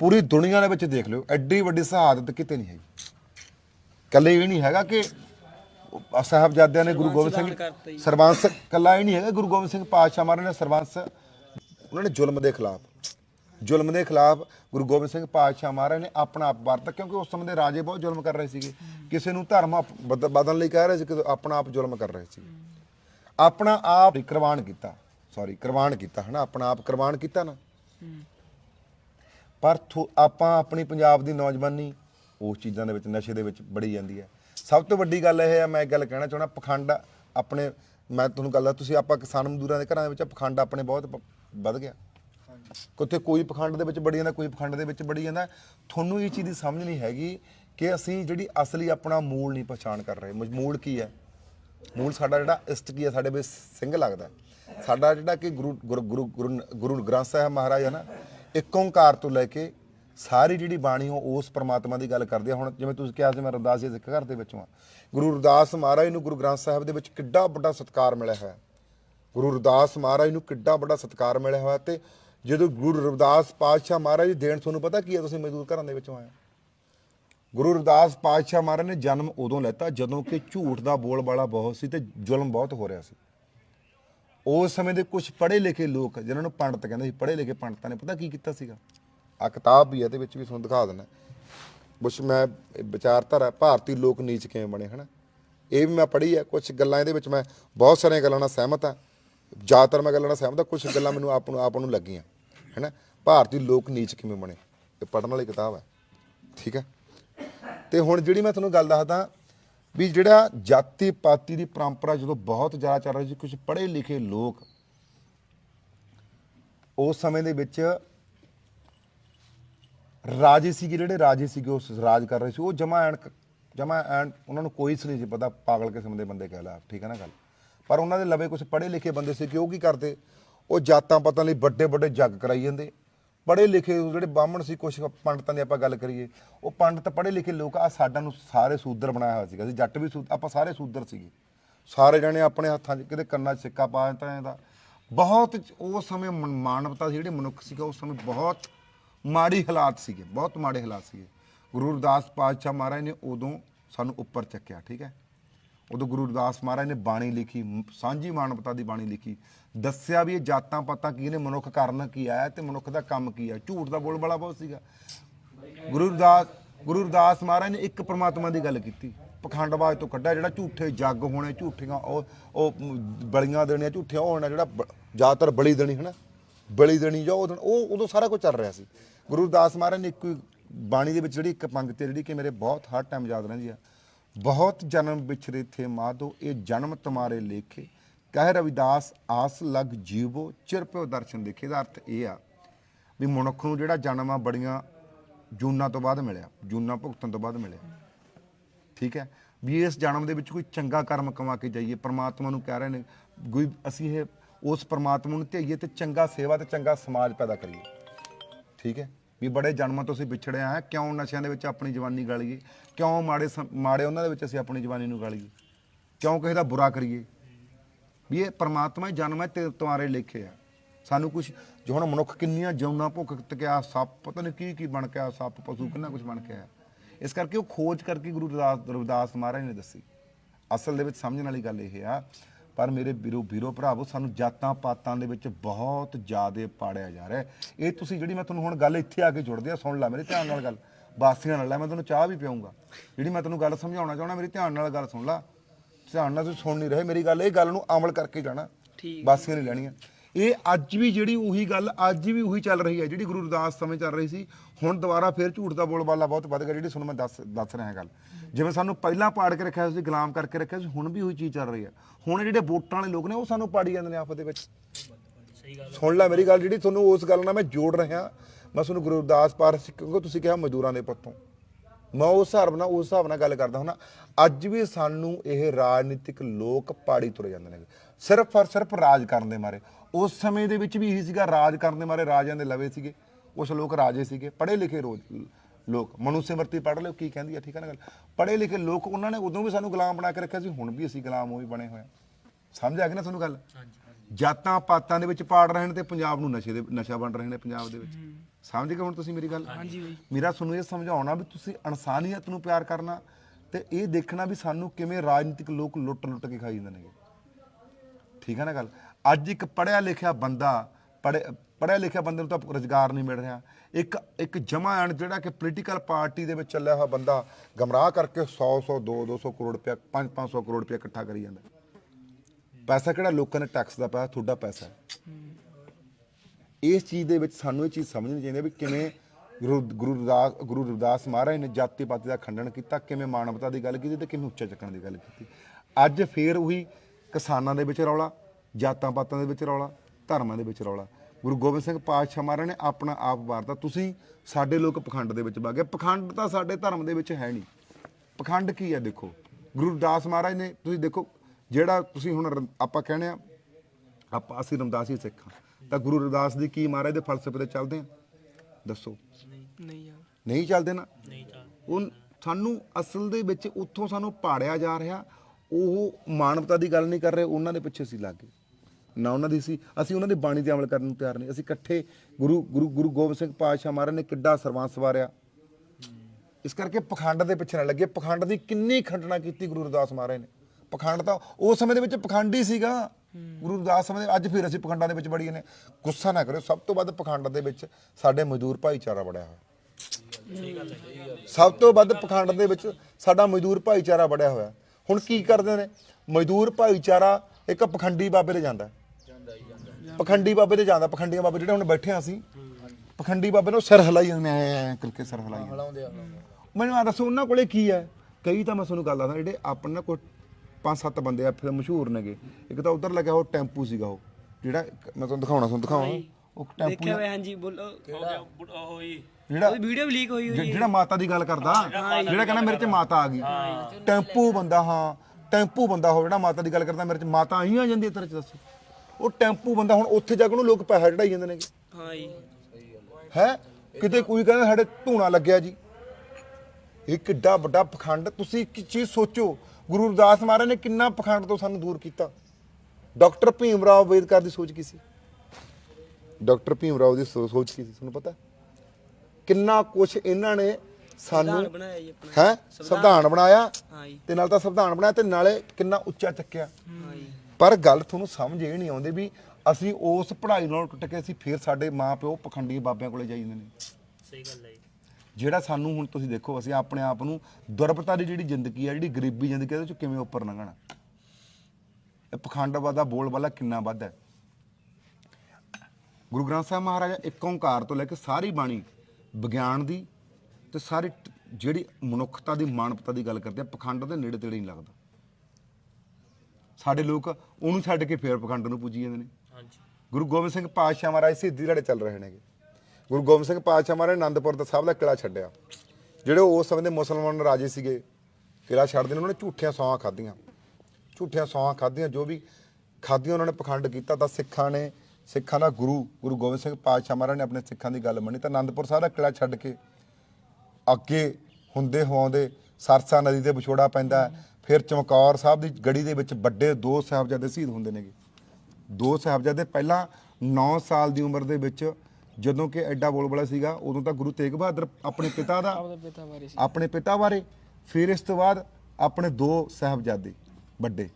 ਪੂਰੀ ਦੁਨੀਆ ਦੇ ਵਿੱਚ ਦੇਖ ਲਿਓ ਐਡੀ ਵੱਡੀ ਸ਼ਹਾਦਤ ਕਿਤੇ ਨਹੀਂ ਹੈਗੀ। ਕੱਲੇ ਇਹ ਨਹੀਂ ਹੈਗਾ ਕਿ ਸਾਹਿਬਜ਼ਾਦਿਆਂ ਨੇ ਗੁਰੂ ਗੋਬਿੰਦ ਸਿੰਘ ਸਰਬੰਸ ਕੱਲਾ ਇਹ ਨਹੀਂ ਹੈਗਾ ਗੁਰੂ ਗੋਬਿੰਦ ਸਿੰਘ ਪਾਤਸ਼ਾਹ ਮਹਾਰਾਜ ਨੇ ਸਰਬੰਸ ਉਹਨਾਂ ਨੇ ਜ਼ੁਲਮ ਦੇ ਖਿਲਾਫ ਜ਼ੁਲਮ ਦੇ ਖਿਲਾਫ ਗੁਰੂ ਗੋਬਿੰਦ ਸਿੰਘ ਪਾਤਸ਼ਾਹ ਮਹਾਰਾਜ ਨੇ ਆਪਣਾ ਆਪ ਵਰਤ ਕਿਉਂਕਿ ਉਸ ਸਮੇਂ ਦੇ ਰਾਜੇ ਬਹੁਤ ਜ਼ੁਲਮ ਕਰ ਰਹੇ ਸੀਗੇ। ਕਿਸੇ ਨੂੰ ਧਰਮ ਬਦਲਣ ਲਈ ਕਹਿ ਰਹੇ ਸੀ ਕਿ ਆਪਣਾ ਆਪ ਜ਼ੁਲਮ ਕਰ ਰਹੇ ਸੀ। ਆਪਣਾ ਆਪ ਕੁਰਬਾਨ ਕੀਤਾ ਸੌਰੀ ਕੁਰਬਾਨ ਕੀਤਾ ਹਨਾ ਆਪਣਾ ਆਪ ਕੁਰਬਾਨ ਕੀਤਾ ਨਾ। ਪਰ ਥੋ- ਆਪਾਂ ਆਪਣੀ ਪੰਜਾਬ ਦੀ ਨੌਜਵਾਨੀ ਉਸ ਚੀਜ਼ਾਂ ਦੇ ਵਿੱਚ, ਨਸ਼ੇ ਦੇ ਵਿੱਚ ਬੜੀ ਜਾਂਦੀ ਹੈ। ਸਭ ਤੋਂ ਵੱਡੀ ਗੱਲ ਇਹ ਹੈ, ਮੈਂ ਇੱਕ ਗੱਲ ਕਹਿਣਾ ਚਾਹਣਾ ਪਖੰਡ ਆਪਣੇ, ਮੈਂ ਤੁਹਾਨੂੰ ਗੱਲ ਆ ਤੁਸੀਂ ਆਪਾਂ ਕਿਸਾਨ ਮਜ਼ਦੂਰਾਂ ਦੇ ਘਰਾਂ ਦੇ ਵਿੱਚ ਪਖੰਡ ਆਪਣੇ ਬਹੁਤ ਵੱਧ ਗਿਆ। ਕਿਤੇ ਕੋਈ ਪਖੰਡ ਦੇ ਵਿੱਚ ਬੜੀ ਜਾਂਦਾ, ਕੋਈ ਪਖੰਡ ਦੇ ਵਿੱਚ ਬੜੀ ਜਾਂਦਾ। ਤੁਹਾਨੂੰ ਇਹ ਚੀਜ਼ ਦੀ ਸਮਝ ਨਹੀਂ ਹੈਗੀ ਕਿ ਅਸੀਂ ਜਿਹੜੀ ਅਸਲੀ ਆਪਣਾ ਮੂਲ ਨਹੀਂ ਪਛਾਣ ਕਰ ਰਹੇ। ਮੂਲ ਕੀ ਹੈ? ਮੂਲ ਸਾਡਾ ਜਿਹੜਾ ਇਸ਼ਟ ਕੀ ਹੈ, ਸਾਡੇ ਵਿੱਚ ਸਿੰਘ ਲੱਗਦਾ। ਸਾਡਾ ਜਿਹੜਾ ਕਿ ਗੁਰੂ ਗੁਰੂ ਗੁਰੂ ਗੁਰੂ- ਗੁਰੂ ਗ੍ਰੰਥ ਸਾਹਿਬ ਮਹਾਰਾਜ ਹੈ ਨਾ ਇੱਕ ਓੰਕਾਰ ਤੋਂ ਲੈ ਕੇ ਸਾਰੀ ਜਿਹੜੀ ਬਾਣੀ ਉਹ ਉਸ ਪ੍ਰਮਾਤਮਾ ਦੀ ਗੱਲ ਕਰਦੇ ਆ। ਹੁਣ ਜਿਵੇਂ ਤੁਸੀਂ ਕਿਹਾ ਸੀ, ਮੈਂ ਰਵਿਦਾਸ ਜੀ ਦੇ ਸਿੱਖ ਘਰ ਦੇ ਵਿੱਚੋਂ ਆ। ਗੁਰੂ ਰਵਿਦਾਸ ਮਹਾਰਾਜ ਨੂੰ ਗੁਰੂ ਗ੍ਰੰਥ ਸਾਹਿਬ ਦੇ ਵਿੱਚ ਕਿੱਡਾ ਵੱਡਾ ਸਤਿਕਾਰ ਮਿਲਿਆ ਹੋਇਆ। ਗੁਰੂ ਰਵਿਦਾਸ ਮਹਾਰਾਜ ਨੂੰ ਕਿੱਡਾ ਵੱਡਾ ਸਤਿਕਾਰ ਮਿਲਿਆ ਹੋਇਆ ਤੇ ਜਦੋਂ ਗੁਰੂ ਰਵਿਦਾਸ ਪਾਤਸ਼ਾਹ ਮਹਾਰਾਜ ਦੀ ਦੇਣ ਤੁਹਾਨੂੰ ਪਤਾ ਕੀ ਹੈ ਤੁਸੀਂ ਮਜ਼ਦੂਰ ਘਰਾਂ ਦੇ ਵਿੱਚੋਂ ਆਏ ਗੁਰੂ ਰਵਿਦਾਸ ਪਾਤਸ਼ਾਹ ਮਹਾਰਾਜ ਨੇ ਜਨਮ ਉਦੋਂ ਲੈਤਾ ਜਦੋਂ ਕਿ ਝੂਠ ਦਾ ਬੋਲਬਾਲਾ ਬਹੁਤ ਸੀ ਤੇ ਜ਼ੁਲਮ ਬਹੁਤ ਹੋ ਰਿਹਾ ਸੀ। ਉਸ ਸਮੇਂ ਦੇ ਕੁਝ ਪੜ੍ਹੇ ਲਿਖੇ ਲੋਕ ਜਿਨ੍ਹਾਂ ਨੂੰ ਪੰਡਤ ਕਹਿੰਦੇ ਸੀ ਪੜ੍ਹੇ ਲਿਖੇ ਪੰਡਤਾਂ ਨੇ, ਪਤਾ ਕੀ ਕੀਤਾ ਸੀਗਾ? ਆ ਕਿਤਾਬ ਵੀ ਹੈ ਇਹਦੇ ਵਿੱਚ ਵੀ ਤੁਹਾਨੂੰ ਦਿਖਾ ਦਿੰਦਾ। ਕੁਛ ਮੈਂ ਵਿਚਾਰਧਾਰਾ, ਭਾਰਤੀ ਲੋਕ ਨੀਚ ਕਿਵੇਂ ਬਣੇ, ਹਨਾ? ਇਹ ਵੀ ਮੈਂ ਪੜ੍ਹੀ ਹੈ ਕੁਝ ਗੱਲਾਂ ਇਹਦੇ ਵਿੱਚ ਮੈਂ ਬਹੁਤ ਸਾਰੀਆਂ ਗੱਲਾਂ ਨਾਲ ਸਹਿਮਤ ਹਾਂ ਜ਼ਿਆਦਾਤਰ ਮੈਂ ਗੱਲਾਂ ਨਾਲ ਸਹਿਮਤ ਹਾਂ ਕੁਝ ਗੱਲਾਂ ਮੈਨੂੰ ਆਪ ਨੂੰ ਆਪ ਨੂੰ ਲੱਗੀਆਂ, ਹੈਨਾ? ਭਾਰਤੀ ਲੋਕ ਨੀਚ ਕਿਵੇਂ ਬਣੇ? ਇਹ ਪੜ੍ਹਨ ਵਾਲੀ ਕਿਤਾਬ ਹੈ ਠੀਕ ਹੈ ਤੇ ਹੁਣ ਜਿਹੜੀ ਮੈਂ ਤੁਹਾਨੂੰ ਗੱਲ ਦੱਸਦਾ ਵੀ ਜਿਹੜਾ ਜਾਤੀ ਪਾਤੀ ਦੀ ਪਰੰਪਰਾ ਜਦੋਂ ਬਹੁਤ ਜ਼ਿਆਦਾ ਚੱਲ ਰਹੀ ਸੀ ਕੁਝ ਪੜ੍ਹੇ ਲਿਖੇ ਲੋਕ ਉਸ ਸਮੇਂ ਦੇ ਵਿੱਚ ਰਾਜੇ ਸੀਗੇ, ਜਿਹੜੇ ਰਾਜੇ ਸੀਗੇ, ਉਸ ਰਾਜ ਕਰ ਰਹੇ ਸੀ। ਉਹ ਜਮਾ ਐਣ ਜਮਾ ਐਨ, ਉਹਨਾਂ ਨੂੰ ਕੋਈ ਨਹੀਂ ਸੀ ਪਤਾ, ਪਾਗਲ ਕਿਸਮ ਦੇ ਬੰਦੇ ਕਹਿ ਲਾ, ਠੀਕ ਹੈ ਨਾ ਗੱਲ? ਪਰ ਉਹਨਾਂ ਦੇ ਲਵੇ ਕੁਝ ਪੜ੍ਹੇ ਲਿਖੇ ਬੰਦੇ ਸੀ ਕਿ ਉਹ ਕੀ ਕਰਦੇ? ਉਹ ਜਾਤਾਂ ਪਤਾਂ ਲਈ ਵੱਡੇ ਵੱਡੇ ਜੱਗ ਕਰਾਈ ਜਾਂਦੇ। ਪੜ੍ਹੇ ਲਿਖੇ ਜਿਹੜੇ ਬਾਹਮਣ ਸੀ ਕੁਝ ਪੰਡਤਾਂ ਦੀ ਆਪਾਂ ਗੱਲ ਕਰੀਏ, ਉਹ ਪੰਡਤ ਪੜ੍ਹੇ ਲਿਖੇ ਲੋਕ ਆ, ਸਾਡਾ ਨੂੰ ਸਾਰੇ ਸੂਦਰ ਬਣਾਇਆ ਹੋਇਆ ਸੀਗਾ। ਅਸੀਂ ਜੱਟ ਵੀ ਸੂ, ਆਪਾਂ ਸਾਰੇ ਸੂਦਰ ਸੀਗੇ। ਸਾਰੇ ਜਣੇ ਆਪਣੇ ਹੱਥਾਂ 'ਚ, ਕਿਤੇ ਕੰਨਾਂ 'ਚ ਸਿੱਕਾ ਪਾ ਦਿੱਤਾ ਇਹਦਾ ਬਹੁਤ ਉਸ ਸਮੇਂ ਮਨ- ਮਾਨਵਤਾ ਸੀ, ਜਿਹੜੇ ਮਨੁੱਖ ਸੀਗਾ, ਉਸ ਸਮੇਂ ਬਹੁਤ ਮਾੜੀ ਹਾਲਾਤ ਸੀਗੇ, ਬਹੁਤ ਮਾੜੇ ਹਾਲਾਤ ਸੀਗੇ। ਗੁਰੂ ਰਵਿਦਾਸ ਪਾਤਸ਼ਾਹ ਮਹਾਰਾਜ ਨੇ ਉਦੋਂ ਸਾਨੂੰ ਉੱਪਰ ਚੱਕਿਆ, ਠੀਕ ਹੈ? ਉਦੋਂ ਗੁਰੂ ਰਵਿਦਾਸ ਮਹਾਰਾਜ ਨੇ ਬਾਣੀ ਲਿਖੀ, ਸਾਂਝੀ ਮਾਨਵਤਾ ਦੀ ਬਾਣੀ ਲਿਖੀ। ਦੱਸਿਆ ਵੀ ਇਹ ਜਾਤਾਂ ਪਾਤਾਂ ਕੀ ਨੇ, ਮਨੁੱਖ ਕਰਨ ਕੀ ਆਇਆ ਤੇ ਮਨੁੱਖ ਦਾ ਕੰਮ ਕੀ ਆ? ਝੂਠ ਦਾ ਬੋਲ ਬੜਾ ਬਹੁਤ ਸੀਗਾ। ਗੁਰੂ ਰਵਿਦਾਸ ਗੁਰੂ ਰਵਿਦਾਸ ਮਹਾਰਾਜ ਨੇ ਇੱਕ ਪ੍ਰਮਾਤਮਾ ਦੀ ਗੱਲ ਕੀਤੀ। ਪਖੰਡਵਾਦ ਤੋਂ ਕੱਢਿਆ ਜਿਹੜਾ ਝੂਠੇ ਜੱਗ ਹੋਣੇ, ਝੂਠੀਆਂ ਉਹ ਉਹ ਬਲੀਆਂ ਦੇਣੀਆਂ, ਝੂਠੀਆਂ ਉਹ ਹੋਣਾ ਜਿਹੜਾ ਬ- ਜ਼ਿਆਦਾਤਰ ਬਲੀ ਦੇਣੀ, ਹਨਾ? ਬਲੀ ਦੇਣੀ ਜਾਂ ਉਹ ਦੇਣ- ਉਹ ਉਦੋਂ ਸਾਰਾ ਕੁਝ ਚੱਲ ਰਿਹਾ ਸੀ। ਗੁਰੂ ਰਵਿਦਾਸ ਮਹਾਰਾਜ ਨੇ ਇੱਕ ਬਾਣੀ ਦੇ ਵਿੱਚ ਜਿਹੜੀ ਇੱਕ ਪੰਕਤੀ ਹੈ ਜਿਹੜੀ ਕਿ ਮੇਰੇ ਬਹੁਤ ਹਰ ਟਾਈਮ ਯਾਦ ਰਹਿੰਦੀ ਆ। ਬਹੁਤ ਜਨਮ ਵਿਛਰੇ ਥੇ ਮਾਧੋ, ਇਹ ਜਨਮ ਤੁਮਾਰੇ ਲੇਖੇ। ਕਹਿ ਰਵਿਦਾਸ, ਆਸ ਲਗ ਜੀਵੋ, ਚਿਰ ਪਿਓ ਦਰਸ਼ਨ ਦੇਖੇ। ਦਾ ਅਰਥ ਇਹ ਆ ਵੀ ਮਨੁੱਖ ਨੂੰ ਜਿਹੜਾ ਜਨਮ ਆ ਬੜੀਆਂ ਜੂਨਾਂ ਤੋਂ ਬਾਅਦ ਮਿਲਿਆ, ਜੂਨਾਂ ਭੁਗਤਣ ਤੋਂ ਬਾਅਦ ਮਿਲਿਆ। ਠੀਕ ਹੈ? ਵੀ ਇਸ ਜਨਮ ਦੇ ਵਿੱਚ ਕੋਈ ਚੰਗਾ ਕਰਮ ਕਮਾ ਕੇ ਜਾਈਏ। ਪ੍ਰਮਾਤਮਾ ਨੂੰ ਕਹਿ ਰਹੇ ਨੇ ਕੋਈ ਅਸੀਂ ਇਹ, ਉਸ ਪ੍ਰਮਾਤਮਾ ਨੂੰ ਧਿਆਈਏ ਤੇ ਚੰਗਾ ਸੇਵਾ ਤੇ ਚੰਗਾ ਸਮਾਜ ਪੈਦਾ ਕਰੀਏ। ਠੀਕ ਹੈ? ਵੀ ਬੜੇ ਜਨਮਾਂ ਤੋਂ ਅਸੀਂ ਵਿਛੜੇ ਆ। ਕਿਉਂ ਨਸ਼ਿਆਂ ਦੇ ਵਿੱਚ ਆਪਣੀ ਜਵਾਨੀ ਗਾਲੀਏ ਕਿਉਂ ਮਾੜੇ ਸਮ- ਮਾੜੇ ਉਹਨਾਂ ਦੇ ਵਿੱਚ ਅਸੀਂ ਆਪਣੀ ਜਵਾਨੀ ਨੂੰ ਗਾਲੀਏ ਕਿਉਂ ਕਿਸੇ ਦਾ ਬੁਰਾ ਕਰੀਏ? ਵੀ ਇਹ ਪ੍ਰਮਾਤਮਾ ਹੀ ਜਨਮ ਹੈ ਤੇ ਤੁਹਾਰੇ ਲਿਖੇ ਆ। ਸਾਨੂੰ ਕੁਝ ਜੋ ਹੁਣ ਮਨੁੱਖ ਕਿੰਨੀਆਂ ਜਿਉਣਾ ਭੁਗਤ ਕੇ ਸੱਪ, ਪਤਾ ਨਹੀਂ ਕੀ ਕੀ ਬਣ ਗਿਆ ਸੱਪ, ਪਸ਼ੂ, ਕਿੰਨਾ ਕੁਝ ਬਣ ਕੇ ਆ। ਇਸ ਕਰਕੇ ਉਹ ਖੋਜ ਕਰਕੇ ਗੁਰੂ ਰਵਿਦਾਸ ਰਵਿਦਾਸ ਮਹਾਰਾਜ ਨੇ ਦੱਸੀ। ਅਸਲ ਦੇ ਵਿੱਚ ਸਮਝਣ ਵਾਲੀ ਗੱਲ ਇਹ ਆ ਪਰ ਮੇਰੇ ਵੀਰੋ ਵੀਰੋ ਭਰਾਵੋ ਸਾਨੂੰ ਜਾਤਾਂ ਪਾਤਾਂ ਦੇ ਵਿੱਚ ਬਹੁਤ ਜ਼ਿਆਦੇ ਪਾੜਿਆ ਜਾ ਰਿਹਾ ਹੈ। ਇਹ ਤੁਸੀਂ ਜਿਹੜੀ ਮੈਂ ਤੁਹਾਨੂੰ ਹੁਣ ਗੱਲ ਇੱਥੇ ਆ ਕੇ ਜੁੜਦੇ ਆ ਸੁਣ ਲੈ ਮੇਰੇ ਧਿਆਨ ਨਾਲ ਗੱਲ। ਬਾਸੀਆਂ ਨਾਲ ਲੈ ਮੈਂ ਤੁਹਾਨੂੰ ਚਾਹ ਵੀ ਪਿਆਉਂਗਾ ਜਿਹੜੀ ਮੈਂ ਤੁਹਾਨੂੰ ਗੱਲ ਸਮਝਾਉਣਾ ਚਾਹਣਾ ਮੇਰੀ ਧਿਆਨ ਨਾਲ ਗੱਲ ਸੁਣ ਲੈ। ਧਿਆਨ ਨਾਲ ਤੁਸੀਂ ਸੁਣ ਨਹੀਂ ਰਹੇ ਮੇਰੀ ਗੱਲ ਇਹ ਗੱਲ ਨੂੰ ਅਮਲ ਕਰਕੇ ਜਾਣਾ। ਠੀਕ। ਬਾਸੀਆਂ ਨਹੀਂ ਲੈਣੀਆਂ ਇਹ ਅੱਜ ਵੀ ਜਿਹੜੀ ਉਹੀ ਗੱਲ, ਅੱਜ ਵੀ ਉਹੀ ਚੱਲ ਰਹੀ ਹੈ, ਜਿਹੜੀ ਗੁਰੂ ਰਵਿਦਾਸ ਸਮੇਂ ਚੱਲ ਰਹੀ ਸੀ, ਹੁਣ ਦੁਬਾਰਾ ਫੇਰ ਝੂਠ ਦਾ ਬੋਲਬਾਲਾ ਬਹੁਤ ਵੱਧ ਗਿਆ, ਜਿਹੜੀ ਤੁਹਾਨੂੰ ਮੈਂ ਦੱਸ ਦੱਸ ਰਿਹਾ ਗੱਲ। ਜਿਵੇਂ ਸਾਨੂੰ ਪਹਿਲਾਂ ਪਾੜ ਕੇ ਰੱਖਿਆ ਸੀ, ਗੁਲਾਮ ਕਰਕੇ ਰੱਖਿਆ ਸੀ, ਹੁਣ ਵੀ ਉਹੀ ਚੀਜ਼ ਚੱਲ ਰਹੀ ਹੈ। ਹੁਣ ਜਿਹੜੇ ਵੋਟਾਂ ਵਾਲੇ ਲੋਕ ਨੇ, ਉਹ ਸਾਨੂੰ ਪਾੜੀ ਜਾਂਦੇ ਨੇ ਆਪਸ ਦੇ ਵਿੱਚ। ਸੁਣ ਲੈ ਮੇਰੀ ਗੱਲ, ਜਿਹੜੀ ਤੁਹਾਨੂੰ ਉਸ ਗੱਲ ਨਾਲ ਮੈਂ ਜੋੜ ਰਿਹਾ, ਮੈਂ ਤੁਹਾਨੂੰ ਗੁਰੂ ਰਵਿਦਾਸ ਪਾਰਸ ਕਿਉਂਕਿ ਤੁਸੀਂ ਕਿਹਾ ਮਜ਼ਦੂਰਾਂ ਦੇ ਪੱਤੋਂ। ਮੈਂ ਉਸ ਹਿਸਾਬ ਨਾਲ, ਉਸ ਹਿਸਾਬ ਨਾਲ ਗੱਲ ਕਰਦਾ ਹੁਣਾ ਅੱਜ ਵੀ ਸਾਨੂੰ ਇਹ ਰਾਜਨੀਤਿਕ ਲੋਕ ਪਾੜੀ ਤੁਰੇ ਜਾਂਦੇ ਨੇ। ਸਿਰਫ ਔਰ ਸਿਰਫ ਰਾਜ ਕਰਨ ਦੇ ਮਾਰੇ। ਉਸ ਸਮੇਂ ਦੇ ਵਿੱਚ ਵੀ ਇਹੀ ਸੀਗਾ ਰਾਜ ਕਰਨ ਦੇ ਮਾਰੇ ਰਾਜਿਆਂ ਦੇ ਲਵੇ ਸੀਗੇ ਉਸ ਲੋਕ ਰਾਜੇ ਸੀਗੇ ਪੜ੍ਹੇ ਲਿਖੇ ਰੋਜ਼ ਲੋਕ। ਮਨੂ ਸਿਮਰਤੀ ਪੜ੍ਹ ਲਿਓ ਕੀ ਕਹਿੰਦੀ ਹੈ ਠੀਕ ਹੈ ਨਾ ਗੱਲ? ਪੜ੍ਹੇ ਲਿਖੇ ਲੋਕ ਉਹਨਾਂ ਨੇ ਉਦੋਂ ਵੀ ਸਾਨੂੰ ਗੁਲਾਮ ਬਣਾ ਕੇ ਰੱਖਿਆ ਸੀ ਹੁਣ ਵੀ ਅਸੀਂ ਗੁਲਾਮ ਉਹ ਬਣੇ ਹੋਏ ਹਾਂ ਸਮਝ ਆ ਗਈ ਨਾ ਤੁਹਾਨੂੰ ਗੱਲ? ਜਾਤਾਂ ਪਾਤਾਂ ਦੇ ਵਿੱਚ ਪਾੜ ਰਹੇ ਨੇ ਤੇ ਪੰਜਾਬ ਨੂੰ ਨਸ਼ੇ ਦੇ ਨਸ਼ਾ ਬਣ ਰਹੇ ਨੇ ਪੰਜਾਬ ਦੇ ਵਿੱਚ। ਸਮਝ ਗਏ ਹੁਣ ਤੁਸੀਂ ਮੇਰੀ ਗੱਲ? ਹਾਂਜੀ। ਬਾਈ। ਮੇਰਾ ਤੁਹਾਨੂੰ ਇਹ ਸਮਝਾਉਣਾ ਵੀ ਤੁਸੀਂ ਇਨਸਾਨੀਅਤ ਨੂੰ ਪਿਆਰ ਕਰਨਾ ਤੇ ਇਹ ਦੇਖਣਾ ਵੀ ਸਾਨੂੰ ਕਿਵੇਂ ਰਾਜਨੀਤਿਕ ਲੋਕ ਲੁੱਟ ਲੁੱਟ ਕੇ ਖਾਈ ਜਾਂਦੇ ਨੇਗੇ। ਠੀਕ ਹੈ ਨਾ ਗੱਲ? ਅੱਜ ਇੱਕ ਪੜਿਆ ਲਿਖਿਆ ਬੰਦਾ, ਪੜ੍ਹੇ- ਪੜ੍ਹਿਆ ਲਿਖਿਆ ਬੰਦੇ ਨੂੰ ਤਾਂ ਰੋਜ਼ਗਾਰ ਨਹੀਂ ਮਿਲ ਰਿਹਾ। ਇੱਕ ਇੱਕ ਜਮਾਅਣ ਜਿਹੜਾ ਕਿ ਪੋਲੀਟੀਕਲ ਪਾਰਟੀ ਦੇ ਵਿੱਚ ਚੱਲਿਆ ਹੋਇਆ ਬੰਦਾ ਗਮਰਾਹ ਕਰਕੇ 100 100 2 200 ਕਰੋੜ ਰੁਪਇਆ 5 500 ਕਰੋੜ ਰੁਪਇਆ ਇਕੱਠਾ ਕਰੀ ਜਾਂਦਾ। ਪੈਸਾ ਕਿਹੜਾ ਲੋਕਾਂ ਨੇ ਟੈਕਸ ਦਾ ਪਾਇਆ ਤੁਹਾਡਾ ਪੈਸਾ ਇਸ ਚੀਜ਼ ਦੇ ਵਿੱਚ ਸਾਨੂੰ ਇਹ ਚੀਜ਼ ਸਮਝਣੀ ਚਾਹੀਦੀ ਹੈ ਵੀ ਕਿਵੇਂ ਗੁਰੂ ਗੁਰੂ ਰਵਿਦਾਸ ਗੁਰੂ ਰਵਿਦਾਸ ਮਹਾਰਾਜ ਨੇ ਜਾਤੀ ਪਾਤੀ ਦਾ ਖੰਡਨ ਕੀਤਾ, ਕਿਵੇਂ ਮਾਨਵਤਾ ਦੀ ਗੱਲ ਕੀਤੀ ਤੇ ਕਿਵੇਂ ਉੱਚਾ ਚੱਕਣ ਦੀ ਗੱਲ ਕੀਤੀ। ਅੱਜ ਫੇਰ ਉਹੀ ਕਿਸਾਨਾਂ ਦੇ ਵਿੱਚ ਰੌਲਾ ਜਾਤਾਂ ਪਾਤਾਂ ਦੇ ਵਿੱਚ ਰੌਲਾ ਧਰਮਾਂ ਦੇ ਵਿੱਚ ਰੌਲਾ। ਗੁਰੂ ਗੋਬਿੰਦ ਸਿੰਘ ਪਾਤਸ਼ਾਹ ਮਹਾਰਾਜ ਨੇ ਆਪਣਾ ਆਪ ਵਾਰਤਾ ਤੁਸੀਂ ਸਾਡੇ ਲੋਕ ਪਖੰਡ ਦੇ ਵਿੱਚ ਵਗ ਗਏ। ਪਖੰਡ ਤਾਂ ਸਾਡੇ ਧਰਮ ਦੇ ਵਿੱਚ ਹੈ ਨਹੀਂ। ਪਖੰਡ ਕੀ ਹੈ ਦੇਖੋ? ਗੁਰੂ ਰਵਿਦਾਸ ਮਹਾਰਾਜ ਨੇ ਤੁਸੀਂ ਦੇਖੋ ਜਿਹੜਾ ਤੁਸੀਂ ਹੁਣ ਆਪਾਂ ਕਹਿੰਦੇ ਆ ਆਪਾਂ ਅਸੀਂ ਰਮਦਾਸੀ ਸਿੱਖ ਤਾਂ ਗੁਰੂ ਰਵਿਦਾਸ ਦੀ ਕੀ ਮਹਾਰਾਜ ਦੇ ਫਲਸਫੇ ਤੇ ਚੱਲਦੇ ਆ? ਦੱਸੋ। ਨਹੀਂ ਯਾਰ। ਨਹੀਂ ਚੱਲਦੇ ਨਾ? ਉਹ ਸਾਨੂੰ ਅਸਲ ਦੇ ਵਿੱਚ ਉੱਥੋਂ ਸਾਨੂੰ ਪਾੜਿਆ ਜਾ ਰਿਹਾ ਉਹ ਮਾਨਵਤਾ ਦੀ ਗੱਲ ਨਹੀਂ ਕਰ ਰਹੇ ਉਹਨਾਂ ਦੇ ਪਿੱਛੇ ਅਸੀਂ ਲੱਗ ਗਏ। ਨਾ ਉਹਨਾਂ ਦੀ ਸੀ। ਅਸੀਂ ਉਹਨਾਂ ਦੀ ਬਾਣੀ ਤੇ ਅਮਲ ਕਰਨ ਨੂੰ ਤਿਆਰ ਨਹੀਂ। ਅਸੀਂ ਇਕੱਠੇ ਗੁਰੂ ਗੁਰੂ ਗੁਰੂ ਗੋਬਿੰਦ ਸਿੰਘ ਪਾਤਸ਼ਾਹ ਮਹਾਰਾਜ ਨੇ ਕਿੱਡਾ ਸਰਵੰਸ ਵਾਰਿਆ ਇਸ ਕਰਕੇ ਪਖੰਡ ਦੇ ਪਿੱਛੇ ਨਾ ਲੱਗੇ। ਪਖੰਡ ਦੀ ਕਿੰਨੀ ਖੰਡਨਾ ਕੀਤੀ ਗੁਰੂ ਰਵਿਦਾਸ ਮਹਾਰਾਜ ਨੇ। ਪਖੰਡ ਤਾਂ ਉਸ ਸਮੇਂ ਦੇ ਵਿੱਚ ਪਖੰਡ ਹੀ ਸੀਗਾ। ਗੁਰੂ ਰਵਿਦਾਸ ਸਮੇਂ ਅੱਜ ਫਿਰ ਅਸੀਂ ਪਖੰਡਾਂ ਦੇ ਵਿੱਚ ਬੜੀਏ ਨੇ। ਗੁੱਸਾ ਨਾ ਕਰਿਓ। ਸਭ ਤੋਂ ਵੱਧ ਪਖੰਡ ਦੇ ਵਿੱਚ ਸਾਡੇ ਮਜ਼ਦੂਰ ਭਾਈਚਾਰਾ ਬੜਿਆ ਹੋਇਆ। ਸਭ ਤੋਂ ਵੱਧ ਪਖੰਡ ਦੇ ਵਿੱਚ ਸਾਡਾ ਮਜ਼ਦੂਰ ਭਾਈਚਾਰਾ ਬੜਿਆ ਹੋਇਆ। ਹੁਣ ਕੀ ਕਰਦੇ ਨੇ? ਮਜ਼ਦੂਰ ਭਾਈਚਾਰਾ ਇੱਕ ਪਖੰਡੀ ਬਾਬੇ ਦੇ ਜਾਂਦਾ। ਪਖੰਡੀ ਬਾਬੇ ਤੇ ਜਾਂਦਾ ਪਖੰਡੀਆਂ ਬਾਬੇ ਜਿਹੜੇ ਹੁਣ ਬੈਠੇ ਆ ਅਸੀਂ ਪਖੰਡੀ ਬਾਬੇ ਨੂੰ ਸਿਰ ਹਿਲਾਈ ਜਾਂਦੇ ਐ ਕਰਕੇ ਸਿਰ ਹਿਲਾਈ ਜਾਂਦੇ ਮੈਨੂੰ ਆ ਦੱਸੋ ਉਹਨਾਂ ਕੋਲੇ ਕੀ ਹੈ ਕਈ ਤਾਂ ਮੈਂ ਤੁਹਾਨੂੰ ਗੱਲ ਦੱਸਦਾ ਜਿਹੜੇ ਆਪਣੇ ਨਾਲ ਕੋਈ ਪੰਜ ਸੱਤ ਬੰਦੇ ਆ ਫਿਰ ਮਸ਼ਹੂਰ ਨੇਗੇ। ਇੱਕ ਤਾਂ ਉਧਰ ਲੱਗਿਆ ਉਹ ਟੈਂਪੂ ਸੀਗਾ ਉਹ ਜਿਹੜਾ ਇੱਕ- ਮੈਂ ਤੁਹਾਨੂੰ ਦਿਖਾਉਣਾ ਤੁਹਾਨੂੰ ਦਿਖਾਵਾਂ? ਉਹ ਟੈਂਪੂ ਦੇਖਿਆ ਹੋਇਆ ਹਾਂਜੀ ਬੋਲੋ ਜਿਹੜਾ ਉਹ ਵੀਡੀਓ ਵੀ ਲੀਕ ਹੋਈ ਹੋਈ ਜਿਹੜਾ ਮਾਤਾ ਦੀ ਗੱਲ ਕਰਦਾ ਜਿਹੜਾ ਕਹਿੰਦਾ ਮੇਰੇ 'ਚ ਮਾਤਾ ਆ ਗਈ। ਟੈਂਪੂ ਬੰਦਾ ਹਾਂ। ਟੈਂਪੂ ਬੰਦਾ ਹੋ ਜਿਹੜਾ ਮਾਤਾ ਦੀ ਗੱਲ ਕਰਦਾ ਮੇਰੇ 'ਚ ਮਾਤਾ ਆਈ ਆ ਜਾਂਦੀ ਹੈ ਤੇਰੇ 'ਚ ਦੱਸ। ਉਹ ਟੈਂਪੂ ਬੰਦਾ ਹੁਣ ਉੱਥੇ ਜਾ ਕੇ ਉਹਨੂੰ ਲੋਕ ਪੈਸਾ ਚੜਾਈ ਜਾਂਦੇ ਨੇਗੇ। ਹਾਂ ਜੀ। ਹੈ? ਕਿਤੇ ਕੋਈ ਕਹਿੰਦਾ ਸਾਡੇ ਧੂਣਾ ਲੱਗਿਆ ਜੀ। ਇਹ ਕਿੱਡਾ ਵੱਡਾ ਪਖੰਡ ਤੁਸੀਂ ਇੱਕ ਚੀਜ਼ ਸੋਚੋ ਗੁਰੂ ਰਵਿਦਾਸ ਮਹਾਰਾਜ ਨੇ ਕਿੰਨਾ ਪਖੰਡ ਤੋਂ ਸਾਨੂੰ ਦੂਰ ਕੀਤਾ। ਡਾਕਟਰ ਭੀਮ ਰਾਓ ਅੰਬੇਦਕਰ ਦੀ ਸੋਚ ਕੀ ਸੀ? ਡਾਕਟਰ ਭੀਮ ਰਾਓ ਦੀ ਸੋਚ ਕੀ ਸੀ ਤੁਹਾਨੂੰ ਪਤਾ? ਕਿੰਨਾ ਕੁਝ ਇਹਨਾਂ ਨੇ ਸਾਨੂੰ ਹੈ? ਸੰਵਿਧਾਨ। ਬਣਾਇਆ ਤੇ ਨਾਲ ਤਾਂ ਸੰਵਿਧਾਨ ਬਣਾਇਆ ਤੇ ਨਾਲੇ ਕਿੰਨਾ ਉੱਚਾ ਚੱਕਿਆ। ਹਾਂ ਜੀ। ਪਰ ਗੱਲ ਤੁਹਾਨੂੰ ਸਮਝ ਇਹ ਨਹੀਂ ਆਉਂਦੀ ਵੀ ਅਸੀਂ ਉਸ ਪੜ੍ਹਾਈ ਨਾਲ ਟੁੱਟ ਕੇ ਅਸੀਂ ਫੇਰ ਸਾਡੇ ਮਾਪਿਓ ਪਖੰਡੀ ਬਾਬਿਆਂ ਕੋਲੇ ਜਾਈ ਜਾਂਦੇ ਨੇ। ਸਹੀ ਗੱਲ ਹੈ ਜਿਹੜਾ ਸਾਨੂੰ ਹੁਣ ਤੁਸੀਂ ਦੇਖੋ ਅਸੀਂ ਆਪਣੇ ਆਪ ਨੂੰ ਦੁਰਬਤਾ ਦੀ ਜਿਹੜੀ ਜ਼ਿੰਦਗੀ ਆ ਜਿਹੜੀ ਗਰੀਬੀ ਜ਼ਿੰਦਗੀ ਆ, ਇਹਦੇ ਚ ਕਿਵੇਂ ਉੱਪਰ ਲੰਘਣਾ? ਇਹ ਪਖੰਡਵਾਦ ਦਾ ਬੋਲਬਾਲਾ ਕਿੰਨਾ ਵੱਧ ਹੈ। ਗੁਰੂ ਗ੍ਰੰਥ ਸਾਹਿਬ ਮਹਾਰਾਜ ਇੱਕ ਓੰਕਾਰ ਤੋਂ ਲੈ ਕੇ ਸਾਰੀ ਬਾਣੀ ਵਿਗਿਆਨ ਦੀ ਤੇ ਸਾਰੀ ਜਿਹੜੀ ਮਨੁੱਖਤਾ ਦੀ ਮਾਨਵਤਾ ਦੀ ਗੱਲ ਕਰਦੇ ਆ ਪਖੰਡ ਦੇ ਨੇੜੇ ਤੇੜੇ ਨਹੀਂ ਲੱਗਦਾ। ਸਾਡੇ ਲੋਕ ਉਹਨੂੰ ਛੱਡ ਕੇ ਫੇਰ ਪਖੰਡ ਨੂੰ ਪੂਜੀ ਜਾਂਦੇ ਨੇ। ਹਾਂਜੀ। ਗੁਰੂ ਗੋਬਿੰਦ ਸਿੰਘ ਪਾਤਸ਼ਾਹ ਮਹਾਰਾਜ ਸਿੱਧੀ ਲੜੇ ਚੱਲ ਰਹੇ ਨੇਗੇ। ਗੁਰੂ ਗੋਬਿੰਦ ਸਿੰਘ ਪਾਤਸ਼ਾਹ ਮਹਾਰਾਜ ਨੇ ਆਨੰਦਪੁਰ ਦਾ ਸਾਹਿਬ ਦਾ ਕਿਲਾ ਛੱਡਿਆ। ਜਿਹੜੇ ਉਸ ਸਮੇਂ ਦੇ ਮੁਸਲਮਾਨ ਰਾਜੇ ਸੀਗੇ ਕਿਲਾ ਛੱਡਦੇ ਨੇ ਉਹਨਾਂ ਨੇ ਝੂਠੀਆਂ ਸੌਹਾਂ ਖਾਧੀਆਂ। ਝੂਠੀਆਂ ਸੌਹਾਂ ਖਾਧੀਆਂ ਜੋ ਵੀ ਖਾਧੀਆਂ ਉਹਨਾਂ ਨੇ ਪਖੰਡ ਕੀਤਾ ਤਾਂ ਸਿੱਖਾਂ ਨੇ ਸਿੱਖਾਂ ਦਾ ਗੁਰੂ ਗੁਰੂ ਗੋਬਿੰਦ ਸਿੰਘ ਪਾਤਸ਼ਾਹ ਮਹਾਰਾਜ ਨੇ ਆਪਣੇ ਸਿੱਖਾਂ ਦੀ ਗੱਲ ਮੰਨੀ ਤਾਂ ਆਨੰਦਪੁਰ ਸਾਹਿਬ ਦਾ ਕਿਲਾ ਛੱਡ ਕੇ ਅੱਗੇ ਹੁੰਦੇ ਹੋਉਂਦੇ ਸਰਸਾ ਨਦੀ ਤੇ ਵਿਛੋੜਾ ਪੈਂਦਾ। ਫਿਰ ਚਮਕੌਰ ਸਾਹਿਬ ਦੀ ਗੜੀ ਦੇ ਵਿੱਚ ਵੱਡੇ ਦੋ ਸਾਹਿਬਜ਼ਾਦੇ ਸ਼ਹੀਦ ਹੁੰਦੇ ਨੇਗੇ। ਦੋ ਸਾਹਿਬਜ਼ਾਦੇ ਪਹਿਲਾਂ 9 ਸਾਲ ਦੀ ਉਮਰ ਦੇ ਵਿੱਚ ਜਦੋਂ ਕਿ ਐਡਾ ਬੋਲਬਲਾ ਸੀਗਾ ਉਦੋਂ ਤਾਂ ਗੁਰੂ ਤੇਗ ਬਹਾਦਰ ਆਪਣੇ ਪਿਤਾ ਦਾ ਆਪਣੇ ਪਿਤਾ ਬਾਰੇ ਫਿਰ ਇਸ ਤੋਂ ਬਾਅਦ ਆਪਣੇ ਦੋ ਸਾਹਿਬਜ਼ਾਦੇ ਵੱਡੇ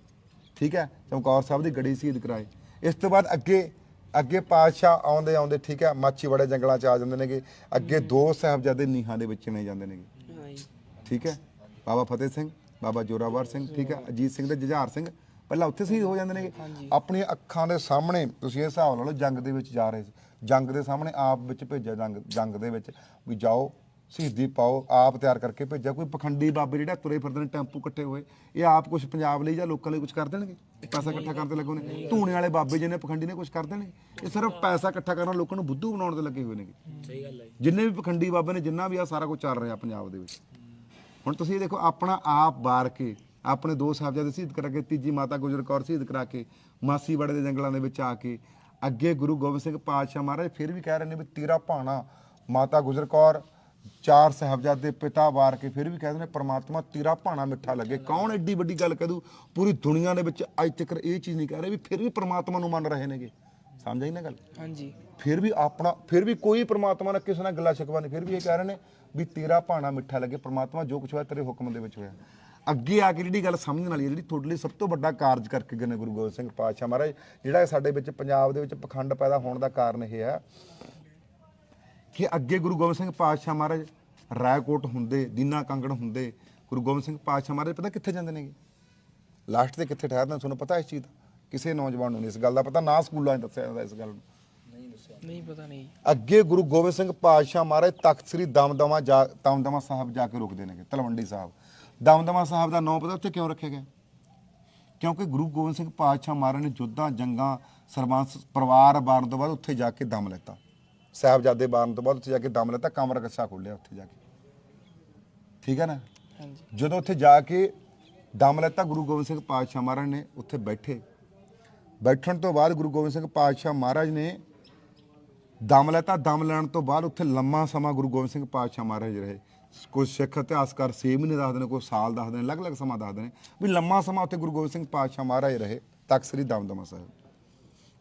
ਠੀਕ ਹੈ ਚਮਕੌਰ ਸਾਹਿਬ ਦੀ ਗੜੀ ਸ਼ਹੀਦ ਕਰਾਏ। ਇਸ ਤੋਂ ਬਾਅਦ ਅੱਗੇ ਅੱਗੇ ਪਾਤਸ਼ਾਹ ਆਉਂਦੇ ਆਉਂਦੇ ਠੀਕ ਹੈ ਮਾਛੀਵਾੜੇ ਜੰਗਲਾਂ ਚ ਆ ਜਾਂਦੇ ਨੇਗੇ। ਅੱਗੇ ਦੋ ਸਾਹਿਬਜ਼ਾਦੇ ਨੀਹਾਂ ਦੇ ਵਿੱਚ ਚਿਣੇ ਜਾਂਦੇ ਨੇਗੇ। ਠੀਕ ਹੈ ਬਾਬਾ ਫਤਿਹ ਸਿੰਘ ਬਾਬਾ ਜੋਰਾਵਰ ਸਿੰਘ ਠੀਕ ਹੈ ਅਜੀਤ ਸਿੰਘ ਤੇ ਜੁਝਾਰ ਸਿੰਘ ਪਹਿਲਾਂ ਉੱਥੇ ਸ਼ਹੀਦ ਹੋ ਜਾਂਦੇ ਨੇਗੇ। ਆਪਣੀਆਂ ਅੱਖਾਂ ਦੇ ਸਾਹਮਣੇ ਤੁਸੀਂ ਇਹ ਹਿਸਾਬ ਲਾ ਲਓ ਜੰਗ ਦੇ ਵਿੱਚ ਜਾ ਰਹੇ ਸੀ। ਜੰਗ ਦੇ ਸਾਹਮਣੇ ਆਪ ਵਿੱਚ ਭੇਜਿਆ ਜੰਗ ਜੰਗ ਦੇ ਵਿੱਚ ਵੀ ਜਾਓ ਸ਼ਹੀਦੀ ਪਾਓ ਆਪ ਤਿਆਰ ਕਰਕੇ ਭੇਜਿਆ। ਕੋਈ ਪਖੰਡੀ ਬਾਬੇ ਜਿਹੜਾ ਤੁਰੇ ਫਿਰਦੇ ਨੇ ਟੈਂਪੂ ਇਕੱਠੇ ਹੋਏ ਇਹ ਆਪ ਕੁਝ ਪੰਜਾਬ ਲਈ ਜਾਂ ਲੋਕਾਂ ਲਈ ਕੁਝ ਕਰ ਦੇਣਗੇ? ਪੈਸਾ ਇਕੱਠਾ ਕਰਦੇ ਲੱਗੋ ਨੇ। ਧੂਣੇ ਵਾਲੇ ਬਾਬੇ ਜਿਹਨੇ ਪਖੰਡੀ ਨੇ ਕੁਝ ਕਰ ਦੇਣਗੇ ਇਹ ਸਿਰਫ ਪੈਸਾ ਇਕੱਠਾ ਕਰਨ ਲੋਕਾਂ ਨੂੰ ਬੁੱਧੂ ਬਣਾਉਣ ਤੇ ਲੱਗੇ ਹੋਏ ਨੇਗੇ। ਸਹੀ ਗੱਲ ਹੈ ਜਿੰਨੇ ਵੀ ਪਖੰਡੀ ਬਾਬੇ ਨੇ ਜਿੰਨਾ ਵੀ ਆ ਸਾਰਾ ਕੁਝ ਚੱਲ ਰਿਹਾ ਪੰਜਾਬ ਦੇ ਵਿੱਚ। ਹੁਣ ਤੁਸੀਂ ਇਹ ਦੇਖੋ ਆਪਣਾ ਆਪ ਬਾਰ ਕੇ ਆਪਣੇ ਦੋ ਸਾਹਿਬਜ਼ਾਦੇ ਸ਼ਹੀਦ ਕਰਾ ਕੇ ਤੀਜੀ ਮਾਤਾ ਗੁਜਰ ਕੌਰ ਸ਼ਹੀਦ ਕਰਾ ਕੇ ਮਾਸੀ ਬੜੇ ਦੇ ਜੰਗਲਾਂ ਦੇ ਵਿੱਚ ਆ ਕੇ ਅੱਗੇ ਗੁਰੂ ਗੋਬਿੰਦ ਸਿੰਘ ਪਾਤਸ਼ਾਹ ਮਹਾਰਾਜ ਫਿਰ ਵੀ ਕਹਿ ਰਹੇ ਨੇ ਵੀ ਤੇਰਾ ਭਾਣਾ ਮਾਤਾ ਗੁਜਰ ਕੌਰ ਚਾਰ ਸਾਹਿਬਜ਼ਾਦੇ ਪਿਤਾ ਵਾਰ ਕੇ ਫਿਰ ਵੀ ਕਹਿੰਦੇ ਨੇ ਪ੍ਰਮਾਤਮਾ ਤੇਰਾ ਭਾਣਾ ਮਿੱਠਾ ਲੱਗੇ। ਕੌਣ ਐਡੀ ਵੱਡੀ ਗੱਲ ਕਹਿ ਦੂ? ਪੂਰੀ ਦੁਨੀਆ ਦੇ ਵਿੱਚ ਅੱਜ ਤੱਕ ਇਹ ਚੀਜ਼ ਨਹੀਂ ਕਹਿ ਰਹੇ ਵੀ ਫਿਰ ਵੀ ਪ੍ਰਮਾਤਮਾ ਨੂੰ ਮੰਨ ਰਹੇ ਨੇਗੇ। ਸਮਝ ਆਈ ਨਾ ਗੱਲ? ਹਾਂਜੀ। ਫਿਰ ਵੀ ਆਪਣਾ ਫਿਰ ਵੀ ਕੋਈ ਪ੍ਰਮਾਤਮਾ ਨਾਲ ਕਿਸੇ ਨਾਲ ਗੱਲਾਂ ਸ਼ਿਕਵਾ ਨਹੀਂ ਫਿਰ ਵੀ ਇਹ ਕਹਿ ਰਹੇ ਨੇ ਵੀ ਤੇਰਾ ਭਾਣਾ ਮਿੱਠਾ ਲੱਗੇ, ਪ੍ਰਮਾਤਮਾ ਜੋ ਕੁਛ ਹੋਇਆ ਤੇਰੇ ਹੁਕਮ ਦੇ ਵਿੱਚ ਹੋਇਆ। ਅੱਗੇ ਆ ਕੇ ਜਿਹੜੀ ਗੱਲ ਸਮਝਣ ਵਾਲੀ ਹੈ, ਜਿਹੜੀ ਤੁਹਾਡੇ ਲਈ ਸਭ ਤੋਂ ਵੱਡਾ ਕਾਰਜ ਕਰਕੇ ਗਏ ਨੇ ਗੁਰੂ ਗੋਬਿੰਦ ਸਿੰਘ ਪਾਤਸ਼ਾਹ ਮਹਾਰਾਜ, ਜਿਹੜਾ ਸਾਡੇ ਵਿੱਚ ਪੰਜਾਬ ਦੇ ਵਿੱਚ ਪਖੰਡ ਪੈਦਾ ਹੋਣ ਦਾ ਕਾਰਨ ਇਹ ਹੈ ਕਿ ਅੱਗੇ ਗੁਰੂ ਗੋਬਿੰਦ ਸਿੰਘ ਪਾਤਸ਼ਾਹ ਮਹਾਰਾਜ ਰਾਏਕੋਟ ਹੁੰਦੇ, ਦੀਨਾ ਕੰਗਣ ਹੁੰਦੇ, ਗੁਰੂ ਗੋਬਿੰਦ ਸਿੰਘ ਪਾਤਸ਼ਾਹ ਮਹਾਰਾਜ ਪਤਾ ਕਿੱਥੇ ਜਾਂਦੇ ਨੇਗੇ? ਲਾਸਟ ਤੇ ਕਿੱਥੇ ਠਹਿਰਦੇ ਨੇ? ਤੁਹਾਨੂੰ ਪਤਾ ਇਸ ਚੀਜ਼ ਦਾ? ਕਿਸੇ ਨੌਜਵਾਨ ਨੂੰ ਨਹੀਂ ਇਸ ਗੱਲ ਦਾ ਪਤਾ, ਨਾ ਸਕੂਲਾਂ 'ਚ ਦੱਸਿਆ ਜਾਂਦਾ ਇਸ ਗੱਲ ਨੂੰ। ਨਹੀਂ ਪਤਾ ਨਹੀਂ। ਅੱਗੇ ਗੁਰੂ ਗੋਬਿੰਦ ਸਿੰਘ ਪਾਤਸ਼ਾਹ ਮਹਾਰਾਜ ਤਖਤ ਸ੍ਰੀ ਦਮਦਮਾ ਜਾ ਦਮਦਮਾ ਸਾਹਿਬ ਜਾ ਕੇ ਰੁਕਦੇ ਨੇਗੇ ਤਲਵੰਡੀ ਸਾਹਿਬ। ਦਮਦਮਾ ਸਾਹਿਬ ਦਾ ਨਾਮ ਪਤਾ ਉੱਥੇ ਕਿਉਂ ਰੱਖਿਆ ਗਿਆ? ਕਿਉਂਕਿ ਗੁਰੂ ਗੋਬਿੰਦ ਸਿੰਘ ਪਾਤਸ਼ਾਹ ਮਹਾਰਾਜ ਨੇ ਜੁੱਧਾਂ ਜੰਗਾਂ ਸਰਬੰਸ ਪਰਿਵਾਰ ਬਾਰਨ ਤੋਂ ਬਾਅਦ ਉੱਥੇ ਜਾ ਕੇ ਦਮ ਲੈਤਾ। ਸਾਹਿਬਜ਼ਾਦੇ ਬਾਰਨ ਤੋਂ ਬਾਅਦ ਉੱਥੇ ਜਾ ਕੇ ਦਮ ਲੈਤਾ ਕਮਰ ਕੱਛਾ ਖੋਲਿਆ ਉੱਥੇ ਜਾ ਕੇ। ਠੀਕ ਹੈ ਨਾ? ਹਾਂਜੀ। ਜਦੋਂ ਉੱਥੇ ਜਾ ਕੇ ਦਮ ਲੈਤਾ ਗੁਰੂ ਗੋਬਿੰਦ ਸਿੰਘ ਪਾਤਸ਼ਾਹ ਮਹਾਰਾਜ ਨੇ ਉੱਥੇ ਬੈਠੇ। ਬੈਠਣ ਤੋਂ ਬਾਅਦ ਗੁਰੂ ਗੋਬਿੰਦ ਸਿੰਘ ਪਾਤਸ਼ਾਹ ਮਹਾਰਾਜ ਨੇ ਦਮ ਲੈਤਾ ਦਮ ਲੈਣ ਤੋਂ ਬਾਅਦ ਉੱਥੇ ਲੰਮਾ ਸਮਾਂ ਗੁਰੂ ਗੋਬਿੰਦ ਸਿੰਘ ਪਾਤਸ਼ਾਹ ਮਹਾਰਾਜ ਰਹੇ। ਕੋਈ ਸਿੱਖ ਇਤਿਹਾਸਕਾਰ 6 ਮਹੀਨੇ ਦੱਸਦੇ ਨੇ ਕੋਈ ਸਾਲ ਦੱਸਦੇ ਨੇ ਅਲੱਗ-ਅਲੱਗ ਸਮਾਂ ਦੱਸਦੇ ਨੇ ਵੀ ਲੰਮਾ ਸਮਾਂ ਉੱਥੇ ਗੁਰੂ ਗੋਬਿੰਦ ਸਿੰਘ ਪਾਤਸ਼ਾਹ ਮਹਾਰਾਜ ਰਹੇ ਤਖਤ ਸ੍ਰੀ ਦਮਦਮਾ ਸਾਹਿਬ।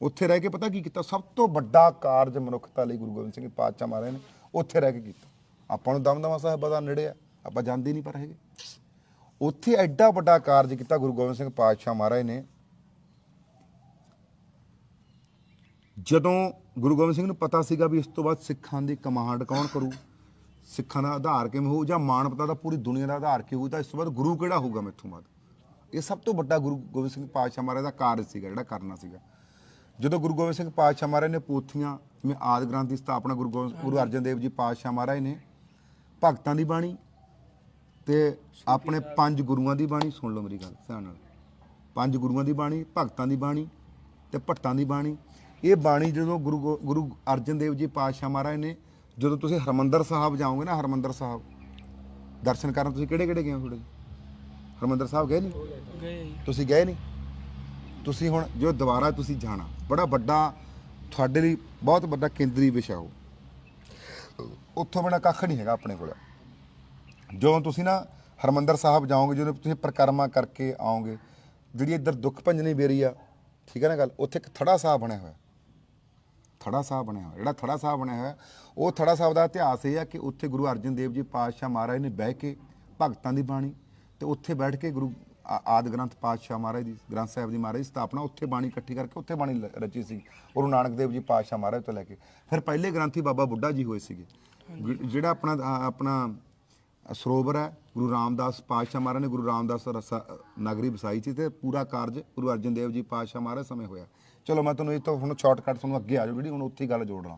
ਉੱਥੇ ਰਹਿ ਕੇ ਪਤਾ ਕੀ ਕੀਤਾ? ਸਭ ਤੋਂ ਵੱਡਾ ਕਾਰਜ ਮਨੁੱਖਤਾ ਲਈ ਗੁਰੂ ਗੋਬਿੰਦ ਸਿੰਘ ਪਾਤਸ਼ਾਹ ਮਹਾਰਾਜ ਨੇ ਉੱਥੇ ਰਹਿ ਕੇ ਕੀਤਾ। ਆਪਾਂ ਨੂੰ ਦਮਦਮਾ ਸਾਹਿਬ ਬੜਾ ਨੇੜੇ ਆ, ਆਪਾਂ ਜਾਂਦੇ ਨਹੀਂ ਪਰ ਹੈਗੇ। ਉੱਥੇ ਐਡਾ ਵੱਡਾ ਕਾਰਜ ਕੀਤਾ ਗੁਰੂ ਗੋਬਿੰਦ ਸਿੰਘ ਪਾਤਸ਼ਾਹ ਮਹਾਰਾਜ ਨੇ ਜਦੋਂ ਗੁਰੂ ਗੋਬਿੰਦ ਸਿੰਘ ਨੂੰ ਪਤਾ ਸੀਗਾ ਵੀ ਇਸ ਤੋਂ ਬਾਅਦ ਸਿੱਖਾਂ ਦੀ ਕਮਾਂਡ ਕੌਣ ਕਰੂ, ਸਿੱਖਾਂ ਦਾ ਆਧਾਰ ਕਿਵੇਂ ਹੋਊ ਜਾਂ ਮਾਨਵਤਾ ਦਾ ਪੂਰੀ ਦੁਨੀਆ ਦਾ ਆਧਾਰ ਕੀ ਹੋਊ, ਤਾਂ ਇਸ ਤੋਂ ਬਾਅਦ ਗੁਰੂ ਕਿਹੜਾ ਹੋਊਗਾ ਮੈਥੋਂ ਬਾਅਦ? ਇਹ ਸਭ ਤੋਂ ਵੱਡਾ ਗੁਰੂ ਗੋਬਿੰਦ ਸਿੰਘ ਪਾਤਸ਼ਾਹ ਮਹਾਰਾਜ ਦਾ ਕਾਰਜ ਸੀਗਾ, ਜਿਹੜਾ ਕਰਨਾ ਸੀਗਾ। ਜਦੋਂ ਗੁਰੂ ਗੋਬਿੰਦ ਸਿੰਘ ਪਾਤਸ਼ਾਹ ਮਹਾਰਾਜ ਨੇ ਪੋਥੀਆਂ, ਜਿਵੇਂ ਆਦਿ ਗ੍ਰੰਥ ਦੀ ਸਥਾਪਨਾ ਗੁਰੂ ਗੋਬਿੰਦ, ਗੁਰੂ ਅਰਜਨ ਦੇਵ ਜੀ ਪਾਤਸ਼ਾਹ ਮਹਾਰਾਜ ਨੇ, ਭਗਤਾਂ ਦੀ ਬਾਣੀ ਤੇ ਆਪਣੇ ਪੰਜ ਗੁਰੂਆਂ ਦੀ ਬਾਣੀ, ਸੁਣ ਲਓ ਮੇਰੀ ਗੱਲ, ਧਿਆਨ ਨਾਲ। ਪੰਜ ਗੁਰੂਆਂ ਦੀ ਬਾਣੀ, ਭਗਤਾਂ ਦੀ ਬਾਣੀ ਤੇ ਭੱਟਾਂ ਦੀ ਬਾਣੀ ਇਹ ਬਾਣੀ ਜਦੋਂ ਗੁਰੂ ਗੋ- ਗੁਰੂ ਅਰਜਨ ਦੇਵ ਜੀ ਪਾਤਸ਼ਾਹ ਮਹਾਰਾਜ ਨੇ ਜਦੋਂ ਤੁਸੀਂ ਹਰਮੰਦਰ ਸਾਹਿਬ ਜਾਓਗੇ ਨਾ ਹਰਮੰਦਰ ਸਾਹਿਬ ਦਰਸ਼ਨ ਕਰਨ ਤੁਸੀਂ ਕਿਹੜੇ ਕਿਹੜੇ ਗਏ ਹੋ ਥੋੜੇ ਹਰਮੰਦਰ ਸਾਹਿਬ ਗਏ ਨਹੀਂ? ਗਏ ਜੀ। ਤੁਸੀਂ ਗਏ ਨਹੀਂ? ਤੁਸੀਂ ਹੁਣ ਜੋ ਦੁਬਾਰਾ ਤੁਸੀਂ ਜਾਣਾ ਬੜਾ ਵੱਡਾ ਤੁਹਾਡੇ ਲਈ ਬਹੁਤ ਵੱਡਾ ਕੇਂਦਰੀ ਵਿਸ਼ਾ ਹੋ ਉੱਥੋਂ ਬਿਨਾਂ ਕੱਖ ਨਹੀਂ ਹੈਗਾ ਆਪਣੇ ਕੋਲ। ਜਦੋਂ ਤੁਸੀਂ ਨਾ ਹਰਮੰਦਰ ਸਾਹਿਬ ਜਾਓਗੇ ਜਦੋਂ ਤੁਸੀਂ ਪ੍ਰਕਰਮਾ ਕਰਕੇ ਆਓਗੇ ਜਿਹੜੀ ਇੱਧਰ ਦੁੱਖ ਭੰਜਨੀ ਬੇਰੀ ਆ ਠੀਕ ਹੈ ਨਾ ਗੱਲ? ਉੱਥੇ ਇੱਕ ਥੜਾ ਸਾਹਿਬ ਬਣਿਆ ਹੋਇਆ। ਥੜਾ ਸਾਹਿਬ ਬਣਿਆ ਹੋਇਆ। ਜਿਹੜਾ ਥੜਾ ਸਾਹਿਬ ਬਣਿਆ ਹੋਇਆ ਉਹ ਥੜਾ ਸਾਹਿਬ ਦਾ ਇਤਿਹਾਸ ਇਹ ਆ ਕਿ ਉੱਥੇ ਗੁਰੂ ਅਰਜਨ ਦੇਵ ਜੀ ਪਾਤਸ਼ਾਹ ਮਹਾਰਾਜ ਨੇ ਬਹਿ ਕੇ ਭਗਤਾਂ ਦੀ ਬਾਣੀ ਤੇ ਉੱਥੇ ਬੈਠ ਕੇ ਗੁਰੂ ਆਦਿ ਗ੍ਰੰਥ ਪਾਤਸ਼ਾਹ ਮਹਾਰਾਜ ਦੀ ਗ੍ਰੰਥ ਸਾਹਿਬ ਦੀ ਮਹਾਰਾਜ ਦੀ ਸਥਾਪਨਾ ਉੱਥੇ ਬਾਣੀ ਇਕੱਠੀ ਕਰਕੇ ਉੱਥੇ ਬਾਣੀ ਰਚੀ ਸੀ ਗੁਰੂ ਨਾਨਕ ਦੇਵ ਜੀ ਪਾਤਸ਼ਾਹ ਮਹਾਰਾਜ ਤੋਂ ਲੈ ਕੇ। ਫਿਰ ਪਹਿਲੇ ਗ੍ਰੰਥੀ ਬਾਬਾ ਬੁੱਢਾ ਜੀ ਹੋਏ ਸੀਗੇ। ਜਿਹੜਾ ਆਪਣਾ ਆਪਣਾ ਸਰੋਵਰ ਹੈ ਗੁਰੂ ਰਾਮਦਾਸ ਪਾਤਸ਼ਾਹ ਮਹਾਰਾਜ ਨੇ ਗੁਰੂ ਰਾਮਦਾਸ ਰਸਾ ਨਗਰੀ ਵਸਾਈ ਸੀ ਤੇ ਪੂਰਾ ਕਾਰਜ ਗੁਰੂ ਅਰਜਨ ਦੇਵ ਜੀ ਪਾਤਸ਼ਾਹ ਮਹਾਰਾਜ ਸਮੇਂ ਹੋਇਆ। ਚਲੋ ਮੈਂ ਤੁਹਾਨੂੰ ਇਹ ਤੋਂ ਹੁਣ ਸ਼ਾਰਟਕਟ ਤੁਹਾਨੂੰ ਅੱਗੇ ਆ ਜਾਓ ਜਿਹੜੀ ਹੁਣ ਉੱਥੇ ਹੀ ਗੱਲ ਜੋੜ ਲਾਂ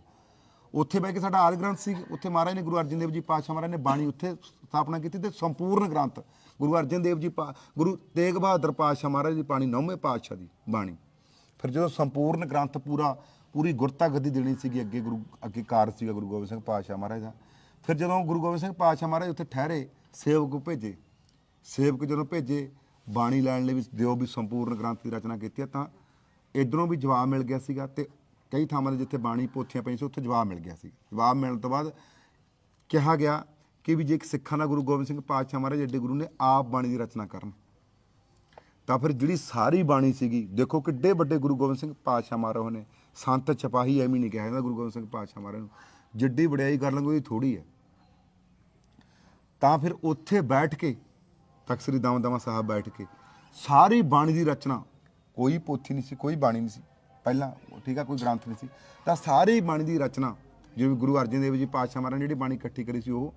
ਉੱਥੇ ਬਹਿ ਕੇ ਸਾਡਾ ਆਦਿ ਗ੍ਰੰਥ ਸੀ, ਉੱਥੇ ਮਹਾਰਾਜ ਨੇ ਗੁਰੂ ਅਰਜਨ ਦੇਵ ਜੀ ਪਾਤਸ਼ਾਹ ਮਹਾਰਾਜ ਨੇ ਬਾਣੀ ਉੱਥੇ ਸਥਾਪਨਾ ਕੀਤੀ ਤੇ ਸੰਪੂਰਨ ਗ੍ਰੰਥ, ਗੁਰੂ ਅਰਜਨ ਦੇਵ ਜੀ ਪਾ- ਗੁਰੂ ਤੇਗ ਬਹਾਦਰ ਪਾਤਸ਼ਾਹ ਮਹਾਰਾਜ ਦੀ ਬਾਣੀ ਨੌਵੇਂ ਪਾਤਸ਼ਾਹ ਦੀ ਬਾਣੀ। ਫਿਰ ਜਦੋਂ ਸੰਪੂਰਨ ਗ੍ਰੰਥ ਪੂਰਾ, ਪੂਰੀ ਗੁਰਤਾ ਗੱਦੀ ਦੇਣੀ ਸੀਗੀ ਅੱਗੇ ਗੁਰੂ, ਅੱਗੇ ਕਾਰ ਸੀਗਾ ਗੁਰੂ ਗੋਬਿੰਦ ਸਿੰਘ ਪਾਤਸ਼ਾਹ ਮਹਾਰਾਜ ਦਾ। ਫਿਰ ਜਦੋਂ ਗੁਰੂ ਗੋਬਿੰਦ ਸਿੰਘ ਪਾਤਸ਼ਾਹ ਮਹਾਰਾਜ ਉੱਥੇ ਠਹਿਰੇ, ਸੇਵਕ ਭੇਜੇ, ਸੇਵਕ ਜਦੋਂ ਭੇਜੇ, ਬਾਣੀ ਲੈਣ ਲਈ ਵੀ ਦਿਓ ਵੀ ਸੰਪੂਰਨ ਗ੍ਰੰਥ ਦੀ ਰਚਨਾ ਕੀਤੀ ਹੈ ਤਾਂ ਇਧਰੋਂ ਵੀ ਜਵਾਬ ਮਿਲ ਗਿਆ ਸੀਗਾ ਤੇ ਕਈ ਥਾਵਾਂ ਤੇ ਜਿੱਥੇ ਬਾਣੀ ਪੋਥੀਆਂ ਪਈਆਂ ਸੀ, ਉੱਥੇ ਜਵਾਬ ਮਿਲ ਗਿਆ ਸੀ। ਜਵਾਬ ਮਿਲਣ ਤੋਂ ਬਾਅਦ ਕਿਹਾ ਗਿਆ ਕਿ ਵੀ ਜੇ ਇੱਕ ਸਿੱਖਾਂ ਦਾ ਗੁਰੂ ਗੋਬਿੰਦ ਸਿੰਘ ਪਾਤਸ਼ਾਹ ਮਹਾਰਾਜ ਏਡੇ ਗੁਰੂ ਨੇ ਆਪ ਬਾਣੀ ਦੀ ਰਚਨਾ ਕਰਨ, ਤਾਂ ਫਿਰ ਜਿਹੜੀ ਸਾਰੀ ਬਾਣੀ ਸੀਗੀ, ਦੇਖੋ ਕਿੱਡੇ ਵੱਡੇ ਗੁਰੂ ਗੋਬਿੰਦ ਸਿੰਘ ਪਾਤਸ਼ਾਹ ਮਹਾਰਾਜ ਨੇ ਸੰਤ ਚਪਾਹੀ ਐਵੇਂ ਨਹੀਂ ਕਿਹਾ ਜਾਂਦਾ ਗੁਰੂ ਗੋਬਿੰਦ ਸਿੰਘ ਪਾਤਸ਼ਾਹ ਮਹਾਰਾਜ ਨੂੰ, ਜਿੱਡੀ ਵਡਿਆਈ ਕਰ ਲਾਂਗੇ ਉਹਦੀ ਥੋੜੀ ਹੈ ਤਾਂ ਫਿਰ ਉੱਥੇ ਬੈਠ ਕੇ, ਤਖਤ ਸ੍ਰੀ ਦਮਦਮਾ ਸਾਹਿਬ ਬੈਠ ਕੇ ਸਾਰੀ ਬਾਣੀ ਦੀ ਰਚਨਾ ਕੋਈ ਪੋਥੀ ਨਹੀਂ ਸੀ, ਕੋਈ ਬਾਣੀ ਨਹੀਂ ਸੀ। ਪਹਿਲਾਂ ਠੀਕ ਆ, ਕੋਈ ਗ੍ਰੰਥ ਨਹੀਂ ਸੀ। ਤਾਂ ਸਾਰੀ ਬਾਣੀ ਦੀ ਰਚਨਾ, ਜਿਵੇਂ ਗੁਰੂ ਅਰਜਨ ਦੇਵ ਜੀ ਪਾਤਸ਼ਾਹ ਮਹਾਰਾਜ ਨੇ ਜਿਹੜੀ ਬਾਣੀ ਇਕੱਠੀ ਕਰੀ ਸੀ ਉਹ,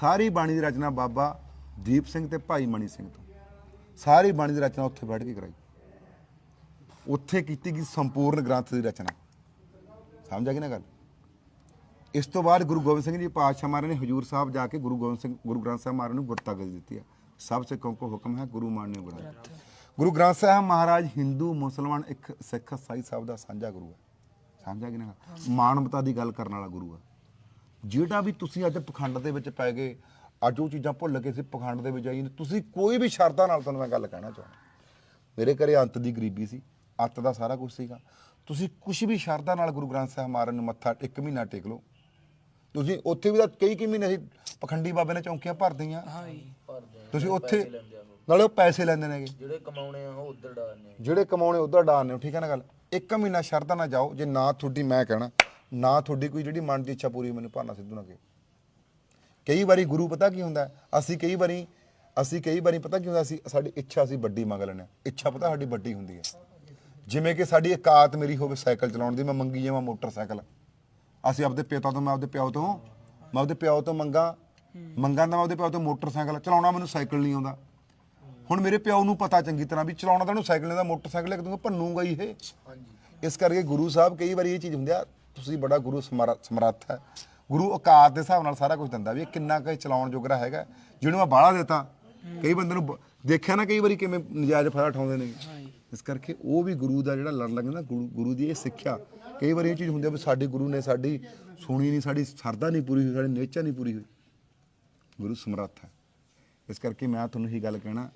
ਸਾਰੀ ਬਾਣੀ ਦੀ ਰਚਨਾ ਬਾਬਾ ਦੀਪ ਸਿੰਘ ਤੇ ਭਾਈ ਮਣੀ ਸਿੰਘ ਤੋਂ। ਸਾਰੀ ਬਾਣੀ ਦੀ ਰਚਨਾ ਉੱਥੇ ਬੈਠ ਕੇ ਕਰਾਈ। ਉੱਥੇ ਕੀਤੀ ਗਈ ਸੰਪੂਰਨ ਗ੍ਰੰਥ ਦੀ ਰਚਨਾ। ਸਮਝ ਆ ਗਈ ਨਾ ਗੱਲ? ਇਸ ਤੋਂ ਬਾਅਦ ਗੁਰੂ ਗੋਬਿੰਦ ਸਿੰਘ ਜੀ ਪਾਤਸ਼ਾਹ ਮਹਾਰਾਜ ਨੇ ਹਜੂਰ ਸਾਹਿਬ ਜਾ ਕੇ ਗੁਰੂ ਗੋਬਿੰਦ ਸਿੰਘ, ਗੁਰੂ ਗ੍ਰੰਥ ਸਾਹਿਬ ਮਹਾਰਾਜ ਨੂੰ ਗੁਰਤਾ ਗੱਦੀ ਦਿੱਤੀ ਹੈ ਸਭ ਸੇ ਕੋ ਹੁਕਮ ਹੈ, ਗੁਰੂ ਮਾਨਨੇ ਗੁਰੂ ਗੁਰੂ ਗ੍ਰੰਥ ਸਾਹਿਬ ਮਹਾਰਾਜ ਹਿੰਦੂ ਮੁਸਲਮਾਨ ਇੱਕ ਸਿੱਖ ਸਾਈ ਸਾਹਿਬ ਦਾ ਸਾਂਝਾ ਗੁਰੂ ਹੈ। ਸਮਝਿਆ ਕਿ ਨਾ ਮਾਨਵਤਾ ਦੀ ਗੱਲ ਕਰਨ ਵਾਲਾ ਗੁਰੂ ਹੈ। ਜਿਹੜਾ ਵੀ ਤੁਸੀਂ ਅੱਜ ਪਖੰਡ ਦੇ ਵਿੱਚ ਪੈ ਗਏ ਅੱਜ ਉਹ ਚੀਜ਼ਾਂ ਭੁੱਲ ਕੇ ਸੀ ਪਖੰਡ ਦੇ ਵਿੱਚ ਆਈ ਤੁਸੀਂ ਕੋਈ ਵੀ ਸ਼ਰਤਾਂ ਨਾਲ ਤੁਹਾਨੂੰ ਮੈਂ ਗੱਲ ਕਹਿਣਾ ਚਾਹੁੰਦਾ। ਮੇਰੇ ਘਰੇ ਅੰਤ ਦੀ ਗਰੀਬੀ ਸੀ ਅੱਤ ਦਾ ਸਾਰਾ ਕੁਝ ਸੀਗਾ। ਤੁਸੀਂ ਕੁਝ ਵੀ ਸ਼ਰਧਾ ਨਾਲ ਗੁਰੂ ਗ੍ਰੰਥ ਸਾਹਿਬ ਮਹਾਰਾਜ ਨੂੰ ਮੱਥਾ ਇੱਕ ਮਹੀਨਾ ਟੇਕ ਲਓ। ਤੁਸੀਂ ਉੱਥੇ ਵੀ ਤਾਂ ਕਈ ਕਈ ਮਹੀਨੇ ਸੀ ਪਖੰਡੀ ਬਾਬੇ ਨੇ ਚੌਂਕੀਆਂ ਭਰਦੀਆਂ। ਹਾਂ ਜੀ ਤੁਸੀਂ ਉੱਥੇ ਨਾਲੇ ਉਹ ਪੈਸੇ ਲੈਂਦੇ ਨੇਗੇ। ਜਿਹੜੇ ਕਮਾਉਣੇ ਆ ਉਹ ਉੱਧਰ ਡਾਲਨੇ ਜਿਹੜੇ ਕਮਾਉਣੇ ਉਧਰ ਡਾਲਨੇ ਹੋ ਠੀਕ ਹੈ ਨਾ ਗੱਲ? ਇੱਕ ਮਹੀਨਾ ਸ਼ਰਧਾ ਨਾਲ ਜਾਓ ਜੇ ਨਾ ਤੁਹਾਡੀ ਮੈਂ ਕਹਿਣਾ ਨਾ ਤੁਹਾਡੀ ਕੋਈ ਜਿਹੜੀ ਮਨ ਦੀ ਇੱਛਾ ਪੂਰੀ ਮੈਨੂੰ ਭਾਨਾ ਸਿੱਧੂ ਨਾ ਕਹੇ। ਕਈ ਵਾਰੀ ਗੁਰੂ ਪਤਾ ਕੀ ਹੁੰਦਾ? ਅਸੀਂ ਕਈ ਵਾਰੀ ਅਸੀਂ ਕਈ ਵਾਰੀ ਪਤਾ ਕੀ ਹੁੰਦਾ? ਸੀ ਸਾਡੀ ਇੱਛਾ ਅਸੀਂ ਵੱਡੀ ਮੰਗ ਲੈਂਦੇ ਹਾਂ ਇੱਛਾ ਪਤਾ ਸਾਡੀ ਵੱਡੀ ਹੁੰਦੀ ਹੈ। ਜਿਵੇਂ ਕਿ ਸਾਡੀ ਇਕਾਤ ਮੇਰੀ ਹੋਵੇ ਸਾਈਕਲ ਚਲਾਉਣ ਦੀ ਮੈਂ ਮੰਗੀ ਜਾਵਾਂ ਮੋਟਰਸਾਈਕਲ। ਅਸੀਂ ਆਪਦੇ ਪਿਤਾ ਤੋਂ ਮੈਂ ਆਪਦੇ ਪਿਓ ਤੋਂ ਮੈਂ ਆਪਦੇ ਪਿਓ ਤੋਂ ਮੰਗਾ। ਮੰਗਾਂ ਤਾਂ ਮੈਂ ਆਪਦੇ ਪਿਓ ਤੋਂ ਮੋਟਰਸਾਈਕਲ ਚਲਾਉਣਾ ਮੈਨੂੰ ਸਾਈਕਲ ਨਹੀਂ ਆਉਂਦਾ। ਹੁਣ ਮੇਰੇ ਪਿਓ ਨੂੰ ਪਤਾ ਚੰਗੀ ਤਰ੍ਹਾਂ ਵੀ ਚਲਾਉਣਾ ਤਾਂ ਉਹਨੂੰ ਸਾਈਕਲ ਦਾ ਮੋਟਰਸਾਈਕਲ ਇੱਕ ਦੂੰਗਾ ਭੰਨੂਗਾ ਹੀ ਇਹ। ਇਸ ਕਰਕੇ ਗੁਰੂ ਸਾਹਿਬ ਕਈ ਵਾਰੀ ਇਹ ਚੀਜ਼ ਹੁੰਦੀ ਆ ਤੁਸੀਂ ਬੜਾ ਗੁਰੂ ਸਮਰ- ਸਮਰੱਥ ਹੈ। ਗੁਰੂ ਔਕਾਤ ਦੇ ਹਿਸਾਬ ਨਾਲ ਸਾਰਾ ਕੁਝ ਦਿੰਦਾ ਵੀ ਇਹ ਕਿੰਨਾ ਕੁ ਚਲਾਉਣ ਜੋਗਰਾ ਹੈਗਾ। ਜਿਹਨੂੰ ਮੈਂ ਬਾਹਲਾ ਦੇਤਾ ਕਈ ਬੰਦੇ ਨੂੰ ਦੇਖਿਆ ਨਾ ਕਈ ਵਾਰੀ ਕਿਵੇਂ ਨਜਾਇਜ਼ ਫਾਇਦਾ ਉਠਾਉਂਦੇ ਨੇ। ਇਸ ਕਰਕੇ ਉਹ ਵੀ ਗੁਰੂ ਦਾ ਜਿਹੜਾ ਲੜ ਲੱਗਦਾ ਗੁਰੂ ਦੀ ਇਹ ਸਿੱਖਿਆ। ਕਈ ਵਾਰੀ ਇਹ ਚੀਜ਼ ਹੁੰਦੀ ਆ ਵੀ ਸਾਡੇ ਗੁਰੂ ਨੇ ਸਾਡੀ ਸੁਣੀ ਨਹੀਂ ਸਾਡੀ ਸਰਦਾ ਨਹੀਂ ਪੂਰੀ ਹੋਈ ਸਾਡੀ ਨੇਚਾ ਨਹੀਂ ਪੂਰੀ ਹੋਈ। ਗੁਰੂ ਸਮਰੱਥ ਹੈ। ਇਸ ਕਰਕੇ ਮੈਂ ਤੁਹਾਨੂੰ ਇਹੀ ਗੱਲ ਕਹਿਣਾ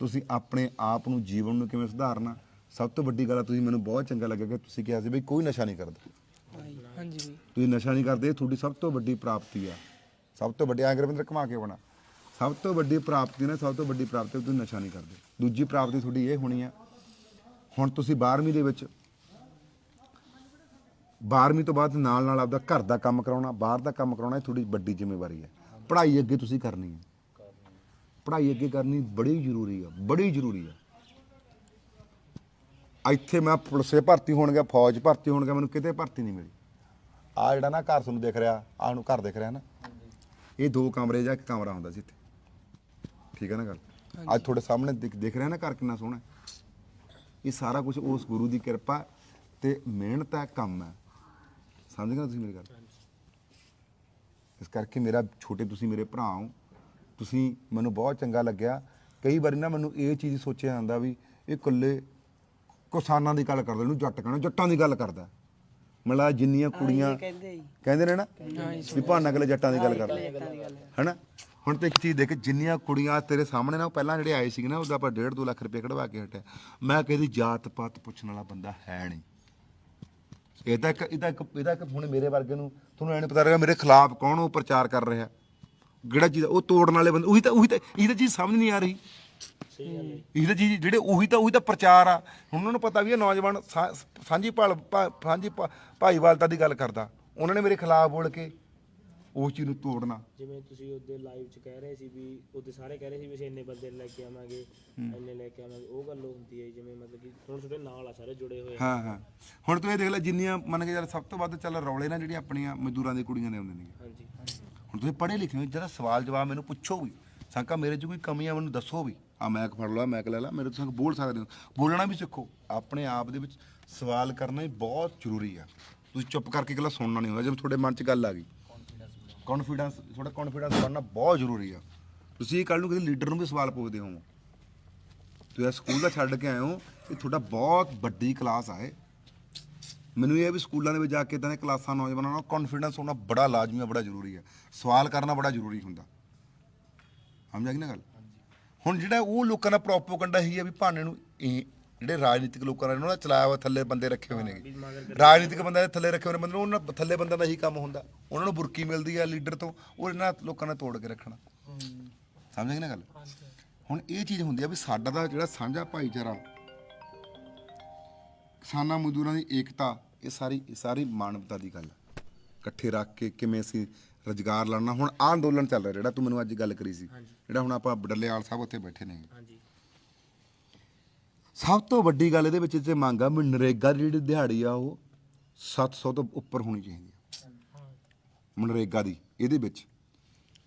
ਤੁਸੀਂ ਆਪਣੇ ਆਪ ਨੂੰ ਜੀਵਨ ਨੂੰ ਕਿਵੇਂ ਸੁਧਾਰਨਾ? ਸਭ ਤੋਂ ਵੱਡੀ ਗੱਲ ਆ ਤੁਸੀਂ ਮੈਨੂੰ ਬਹੁਤ ਚੰਗਾ ਲੱਗਾ ਕਿ ਤੁਸੀਂ ਕਿਹਾ ਸੀ ਵੀ ਕੋਈ ਨਸ਼ਾ ਨਹੀਂ ਕਰਦਾ। ਜੀ ਤੁਸੀਂ ਨਸ਼ਾ ਨਹੀਂ ਕਰਦੇ ਇਹ ਤੁਹਾਡੀ ਸਭ ਤੋਂ ਵੱਡੀ ਪ੍ਰਾਪਤੀ ਆ। ਸਭ ਤੋਂ ਵੱਡੀ ਅੰਗਰੇਜ਼ਰ ਘੁਮਾ ਕੇ ਬਣਾ ਸਭ ਤੋਂ ਵੱਡੀ ਪ੍ਰਾਪਤੀ ਨੇ ਸਭ ਤੋਂ ਵੱਡੀ ਪ੍ਰਾਪਤੀ ਤੁਸੀਂ ਨਸ਼ਾ ਨਹੀਂ ਕਰਦੇ। ਦੂਜੀ ਪ੍ਰਾਪਤੀ ਤੁਹਾਡੀ ਇਹ ਹੋਣੀ ਆ ਹੁਣ ਤੁਸੀਂ 12ਵੀਂ ਦੇ ਵਿੱਚ 12ਵੀਂ ਤੋਂ ਬਾਅਦ ਨਾਲ ਨਾਲ ਆਪਦਾ ਘਰ ਦਾ ਕੰਮ ਕਰਾਉਣਾ ਬਾਹਰ ਦਾ ਕੰਮ ਕਰਾਉਣਾ ਇਹ ਤੁਹਾਡੀ ਵੱਡੀ ਜ਼ਿੰਮੇਵਾਰੀ ਹੈ ਪੜ੍ਹਾਈ ਅੱਗੇ ਤੁਸੀਂ ਕਰਨੀ ਹੈ ਪੜ੍ਹਾਈ ਅੱਗੇ ਕਰਨੀ ਬੜੀ ਜ਼ਰੂਰੀ ਆ ਬੜੀ ਜ਼ਰੂਰੀ ਆ। ਇੱਥੇ ਮੈਂ ਪੁਲਿਸੇ ਭਰਤੀ ਹੋਣ ਗਿਆ ਫੌਜ ਭਰਤੀ ਹੋਣ ਗਿਆ ਮੈਨੂੰ ਕਿਤੇ ਭਰਤੀ ਨਹੀਂ ਮਿਲੀ। ਆ ਜਿਹੜਾ ਨਾ ਘਰ ਤੁਹਾਨੂੰ ਦਿਖ ਰਿਹਾ ਆਹ ਨੂੰ ਘਰ ਦਿਖ ਰਿਹਾ ਨਾ। ਇਹ ਦੋ ਕਮਰੇ ਜਾਂ ਇੱਕ ਕਮਰਾ ਹੁੰਦਾ ਸੀ ਇੱਥੇ। ਠੀਕ ਹੈ ਨਾ ਗੱਲ? ਅੱਜ ਤੁਹਾਡੇ ਸਾਹਮਣੇ ਦਿਖ ਦਿਖ ਰਿਹਾ ਨਾ ਘਰ ਕਿੰਨਾ ਸੋਹਣਾ। ਇਹ ਸਾਰਾ ਕੁਝ ਉਸ ਗੁਰੂ ਦੀ ਕਿਰਪਾ ਤੇ ਮਿਹਨਤ ਹੈ ਕੰਮ ਹੈ। ਸਮਝ ਗਏ ਨਾ ਤੁਸੀਂ ਮੇਰੀ ਗੱਲ? ਇਸ ਕਰਕੇ ਮੇਰਾ ਛੋਟੇ ਤੁਸੀਂ ਮੇਰੇ ਭਰਾ ਹੋ ਤੁਸੀਂ ਮੈਨੂੰ ਬਹੁਤ ਚੰਗਾ ਲੱਗਿਆ। ਕਈ ਵਾਰੀ ਨਾ ਮੈਨੂੰ ਇਹ ਚੀਜ਼ ਸੋਚਿਆ ਜਾਂਦਾ ਵੀ ਇਹ ਇਕੱਲੇ ਕਿਸਾਨਾਂ ਦੀ ਗੱਲ ਕਰਦਾ ਇਹਨੂੰ ਜੱਟ ਕਹਿਣਾ ਜੱਟਾਂ ਦੀ ਗੱਲ ਕਰਦਾ। ਮਤਲਬ ਜਿੰਨੀਆਂ ਕੁੜੀਆਂ ਕਹਿੰਦੇ ਨੇ ਨਾ ਵੀ ਭਾਨਾ ਕਲੇ ਜੱਟਾਂ ਦੀ ਗੱਲ ਕਰਦਾ। ਹੈਨਾ? ਹੁਣ ਤੇ ਇੱਕ ਚੀਜ਼ ਦੇਖ ਜਿੰਨੀਆਂ ਕੁੜੀਆਂ ਤੇਰੇ ਸਾਹਮਣੇ ਨਾ ਉਹ ਪਹਿਲਾਂ ਜਿਹੜੇ ਆਏ ਸੀਗੇ ਨਾ ਉਹਦਾ ਆਪਾਂ 1.5 2 ਲੱਖ ਰੁਪਏ ਕਢਵਾ ਕੇ ਹਟਿਆ। ਮੈਂ ਕਿਹਾ ਇਹਦੀ ਜਾਤ ਪਾਤ ਪੁੱਛਣ ਵਾਲਾ ਬੰਦਾ ਹੈ ਨਹੀਂ। ਇਹ ਤਾਂ ਇੱਕ ਇਹ ਤਾਂ ਇੱਕ ਇਹਦਾ ਇੱਕ ਹੁਣ ਮੇਰੇ ਵਰਗੇ ਨੂੰ ਤੁਹਾਨੂੰ ਐ ਨਹੀਂ ਪਤਾ ਰਹੇਗਾ ਮੇਰੇ ਖਿਲਾਫ ਕੌਣ ਉਹ ਪ੍ਰਚਾਰ ਕਰ ਰਿਹਾ। ਕਿਹੜਾ ਚੀਜ਼ ਉਹ ਤੋੜਨ ਵਾਲੇ ਬੰਦੇ ਉਹੀ ਤਾਂ ਉਹੀ ਤਾਂ ਇਹ ਤਾਂ ਚੀਜ਼ ਸਮਝ ਨਹੀਂ ਆ ਰਹੀ। ਇਹ ਤਾਂ ਜੀ ਜਿਹੜੇ ਉਹੀ ਤਾਂ ਉਹੀ ਤਾਂ ਪ੍ਰਚਾਰ ਆ। ਹੁਣ ਉਹਨਾਂ ਨੂੰ ਪਤਾ ਵੀ ਇਹ ਨੌਜਵਾਨ ਸਾ- ਸਾਂਝੀ ਭਾਲ ਭਾ- ਸਾਂਝੀ ਭਾ- ਭਾਈਵਾਲਤਾ ਦੀ ਗੱਲ ਕਰਦਾ। ਉਹਨਾਂ ਨੇ ਮੇਰੇ ਖਿਲਾਫ ਬੋਲ ਕੇ ਉਸ ਚੀਜ਼ ਨੂੰ ਤੋੜਨਾ। ਜਿਵੇਂ ਤੁਸੀਂ ਉਹਦੇ ਲਾਈਵ 'ਚ ਕਹਿ ਰਹੇ ਸੀ ਵੀ ਉਹਦੇ ਸਾਰੇ ਕਹਿ ਰਹੇ ਸੀ ਵੀ ਅਸੀਂ ਇੰਨੇ ਬੰਦੇ ਲੈ ਕੇ ਆਵਾਂਗੇ ਇੰਨੇ ਲੈ ਕੇ ਆਵਾਂਗੇ ਉਹ ਗੱਲ ਹੁੰਦੀ ਹੈ ਜਿਵੇਂ ਮਤਲਬ ਕਿ ਹੁਣ ਤੁਹਾਡੇ ਨਾਲ ਆ ਸਾਰੇ ਜੁੜੇ ਹੋਏ ਹਾਂ ਹਾਂ। ਹੁਣ ਤੂੰ ਇਹ ਦੇਖ ਲੈ ਜਿੰਨੀਆਂ ਮੰਨ ਕੇ ਚੱਲ ਸਭ ਤੋਂ ਵੱਧ ਚੱਲ ਰੌਲੇ ਨਾ ਜਿਹੜੀਆਂ ਆਪਣੀਆਂ ਮਜ਼ਦੂਰਾਂ ਦੀ ਕੁੜੀਆਂ ਦੇ ਹੁੰਦੇ ਨੇ। ਹਾਂਜੀ। ਤੁਸੀਂ ਪੜ੍ਹੇ ਲਿਖੇ ਹੋ ਜਿਹੜਾ ਸਵਾਲ ਜਵਾਬ ਮੈਨੂੰ ਪੁੱਛੋ ਵੀ। ਸੰਕਾ, ਮੇਰੇ 'ਚ ਕੋਈ ਕਮੀ ਆ, ਮੈਨੂੰ ਦੱਸੋ ਵੀ। ਆ ਮੈਕ ਫੜ ਲਾ ਮੈਕ ਲੈ ਲਾ, ਮੇਰੇ ਤੁਸੀਂ ਬੋਲ ਸਕਦੇ ਹੋ। ਬੋਲਣਾ ਵੀ ਸਿੱਖੋ। ਆਪਣੇ ਆਪ ਦੇ ਵਿੱਚ ਸਵਾਲ ਕਰਨਾ ਹੀ ਬਹੁਤ ਜ਼ਰੂਰੀ ਆ। ਤੁਸੀਂ ਚੁੱਪ ਕਰਕੇ ਇਕੱਲਾ ਸੁਣਨਾ ਨਹੀਂ ਹੁੰਦਾ ਜਦੋਂ ਤੁਹਾਡੇ ਮਨ 'ਚ ਗੱਲ ਆ ਗਈ। ਕੌਨਫੀਡੈਂਸ ਤੁਹਾਡਾ ਕੌਨਫੀਡੈਂਸ ਬਣਨਾ ਬਹੁਤ ਜ਼ਰੂਰੀ ਆ। ਤੁਸੀਂ ਇਹ ਕੱਲ ਨੂੰ ਕਿਸੇ ਲੀਡਰ ਨੂੰ ਵੀ ਸਵਾਲ ਪੁੱਛਦੇ ਹੋ ਤੁਸੀਂ ਇਹ ਸਕੂਲ ਦਾ ਛੱਡ ਕੇ ਆਏ ਹੋ, ਇਹ ਤੁਹਾਡਾ ਬਹੁਤ ਵੱਡੀ ਕਲਾਸ ਆ ਇਹ। ਮੈਨੂੰ ਇਹ ਵੀ ਸਕੂਲਾਂ ਦੇ ਵਿੱਚ ਜਾ ਕੇ ਤਾਂ ਇਹ ਕਲਾਸਾਂ ਨੌਜਵਾਨਾਂ ਨਾਲ ਕੌਨਫੀਡੈਂਸ ਹੋਣਾ ਬੜਾ ਲਾਜ਼ਮੀ ਆ, ਬੜਾ ਜ਼ਰੂਰੀ ਹੈ ਸਵਾਲ ਕਰਨਾ ਬੜਾ ਜ਼ਰੂਰੀ ਹੁੰਦਾ। ਸਮਝ ਆ ਗਈ ਨਾ ਗੱਲ? ਹੁਣ ਜਿਹੜਾ ਉਹ ਲੋਕਾਂ ਦਾ ਪ੍ਰੋਪੋਗੰਡਾ ਹੀ ਹੈ ਵੀ ਭਾਣੇ ਨੂੰ ਇਹ ਜਿਹੜੇ ਰਾਜਨੀਤਿਕ ਲੋਕਾਂ ਨੇ ਉਹਨਾਂ ਦਾ ਚਲਾਇਆ ਹੋਇਆ, ਥੱਲੇ ਬੰਦੇ ਰੱਖੇ ਹੋਏ ਨੇ ਰਾਜਨੀਤਿਕ ਬੰਦੇ ਦੇ ਥੱਲੇ ਰੱਖੇ ਹੋਏ ਨੇ ਬੰਦੇ ਨੂੰ ਉਹਨਾਂ ਥੱਲੇ ਬੰਦਿਆਂ ਦਾ ਹੀ ਕੰਮ ਹੁੰਦਾ। ਉਹਨਾਂ ਨੂੰ ਬੁਰਕੀ ਮਿਲਦੀ ਹੈ ਲੀਡਰ ਤੋਂ, ਉਹ ਇਹਨਾਂ ਲੋਕਾਂ ਨੇ ਤੋੜ ਕੇ ਰੱਖਣਾ। ਸਮਝ ਗਏ ਨਾ ਗੱਲ? ਹੁਣ ਇਹ ਚੀਜ਼ ਹੁੰਦੀ ਆ ਵੀ ਸਾਡਾ ਦਾ ਜਿਹੜਾ ਸਾਂਝਾ ਭਾਈਚਾਰਾ, ਕਿਸਾਨਾਂ ਮਜ਼ਦੂਰਾਂ ਦੀ ਏਕਤਾ ਇਹ ਸਾਰੀ ਇਹ ਸਾਰੀ ਮਾਨਵਤਾ ਦੀ ਗੱਲ ਹੈ ਇਕੱਠੇ ਰੱਖ ਕੇ ਕਿਵੇਂ ਅਸੀਂ ਰੁਜ਼ਗਾਰ ਲੜਨਾ ਹੁਣ ਆਹ ਅੰਦੋਲਨ ਚੱਲ ਰਿਹਾ ਜਿਹੜਾ ਤੂੰ ਮੈਨੂੰ ਅੱਜ ਗੱਲ ਕਰੀ ਸੀ। ਜਿਹੜਾ ਹੁਣ ਆਪਾਂ ਬਡੱਲੇਵਾਲ ਸਾਹਿਬ ਉੱਥੇ ਬੈਠੇ ਨੇ। ਸਭ ਤੋਂ ਵੱਡੀ ਗੱਲ ਇਹਦੇ ਵਿੱਚ ਤੇ ਮੰਗ ਆ ਵੀ ਨਰੇਗਾ ਦੀ ਜਿਹੜੀ ਦਿਹਾੜੀ ਆ ਉਹ 700 ਤੋਂ ਉੱਪਰ ਹੋਣੀ ਚਾਹੀਦੀ ਆ। ਮਨਰੇਗਾ ਦੀ ਇਹਦੇ ਵਿੱਚ।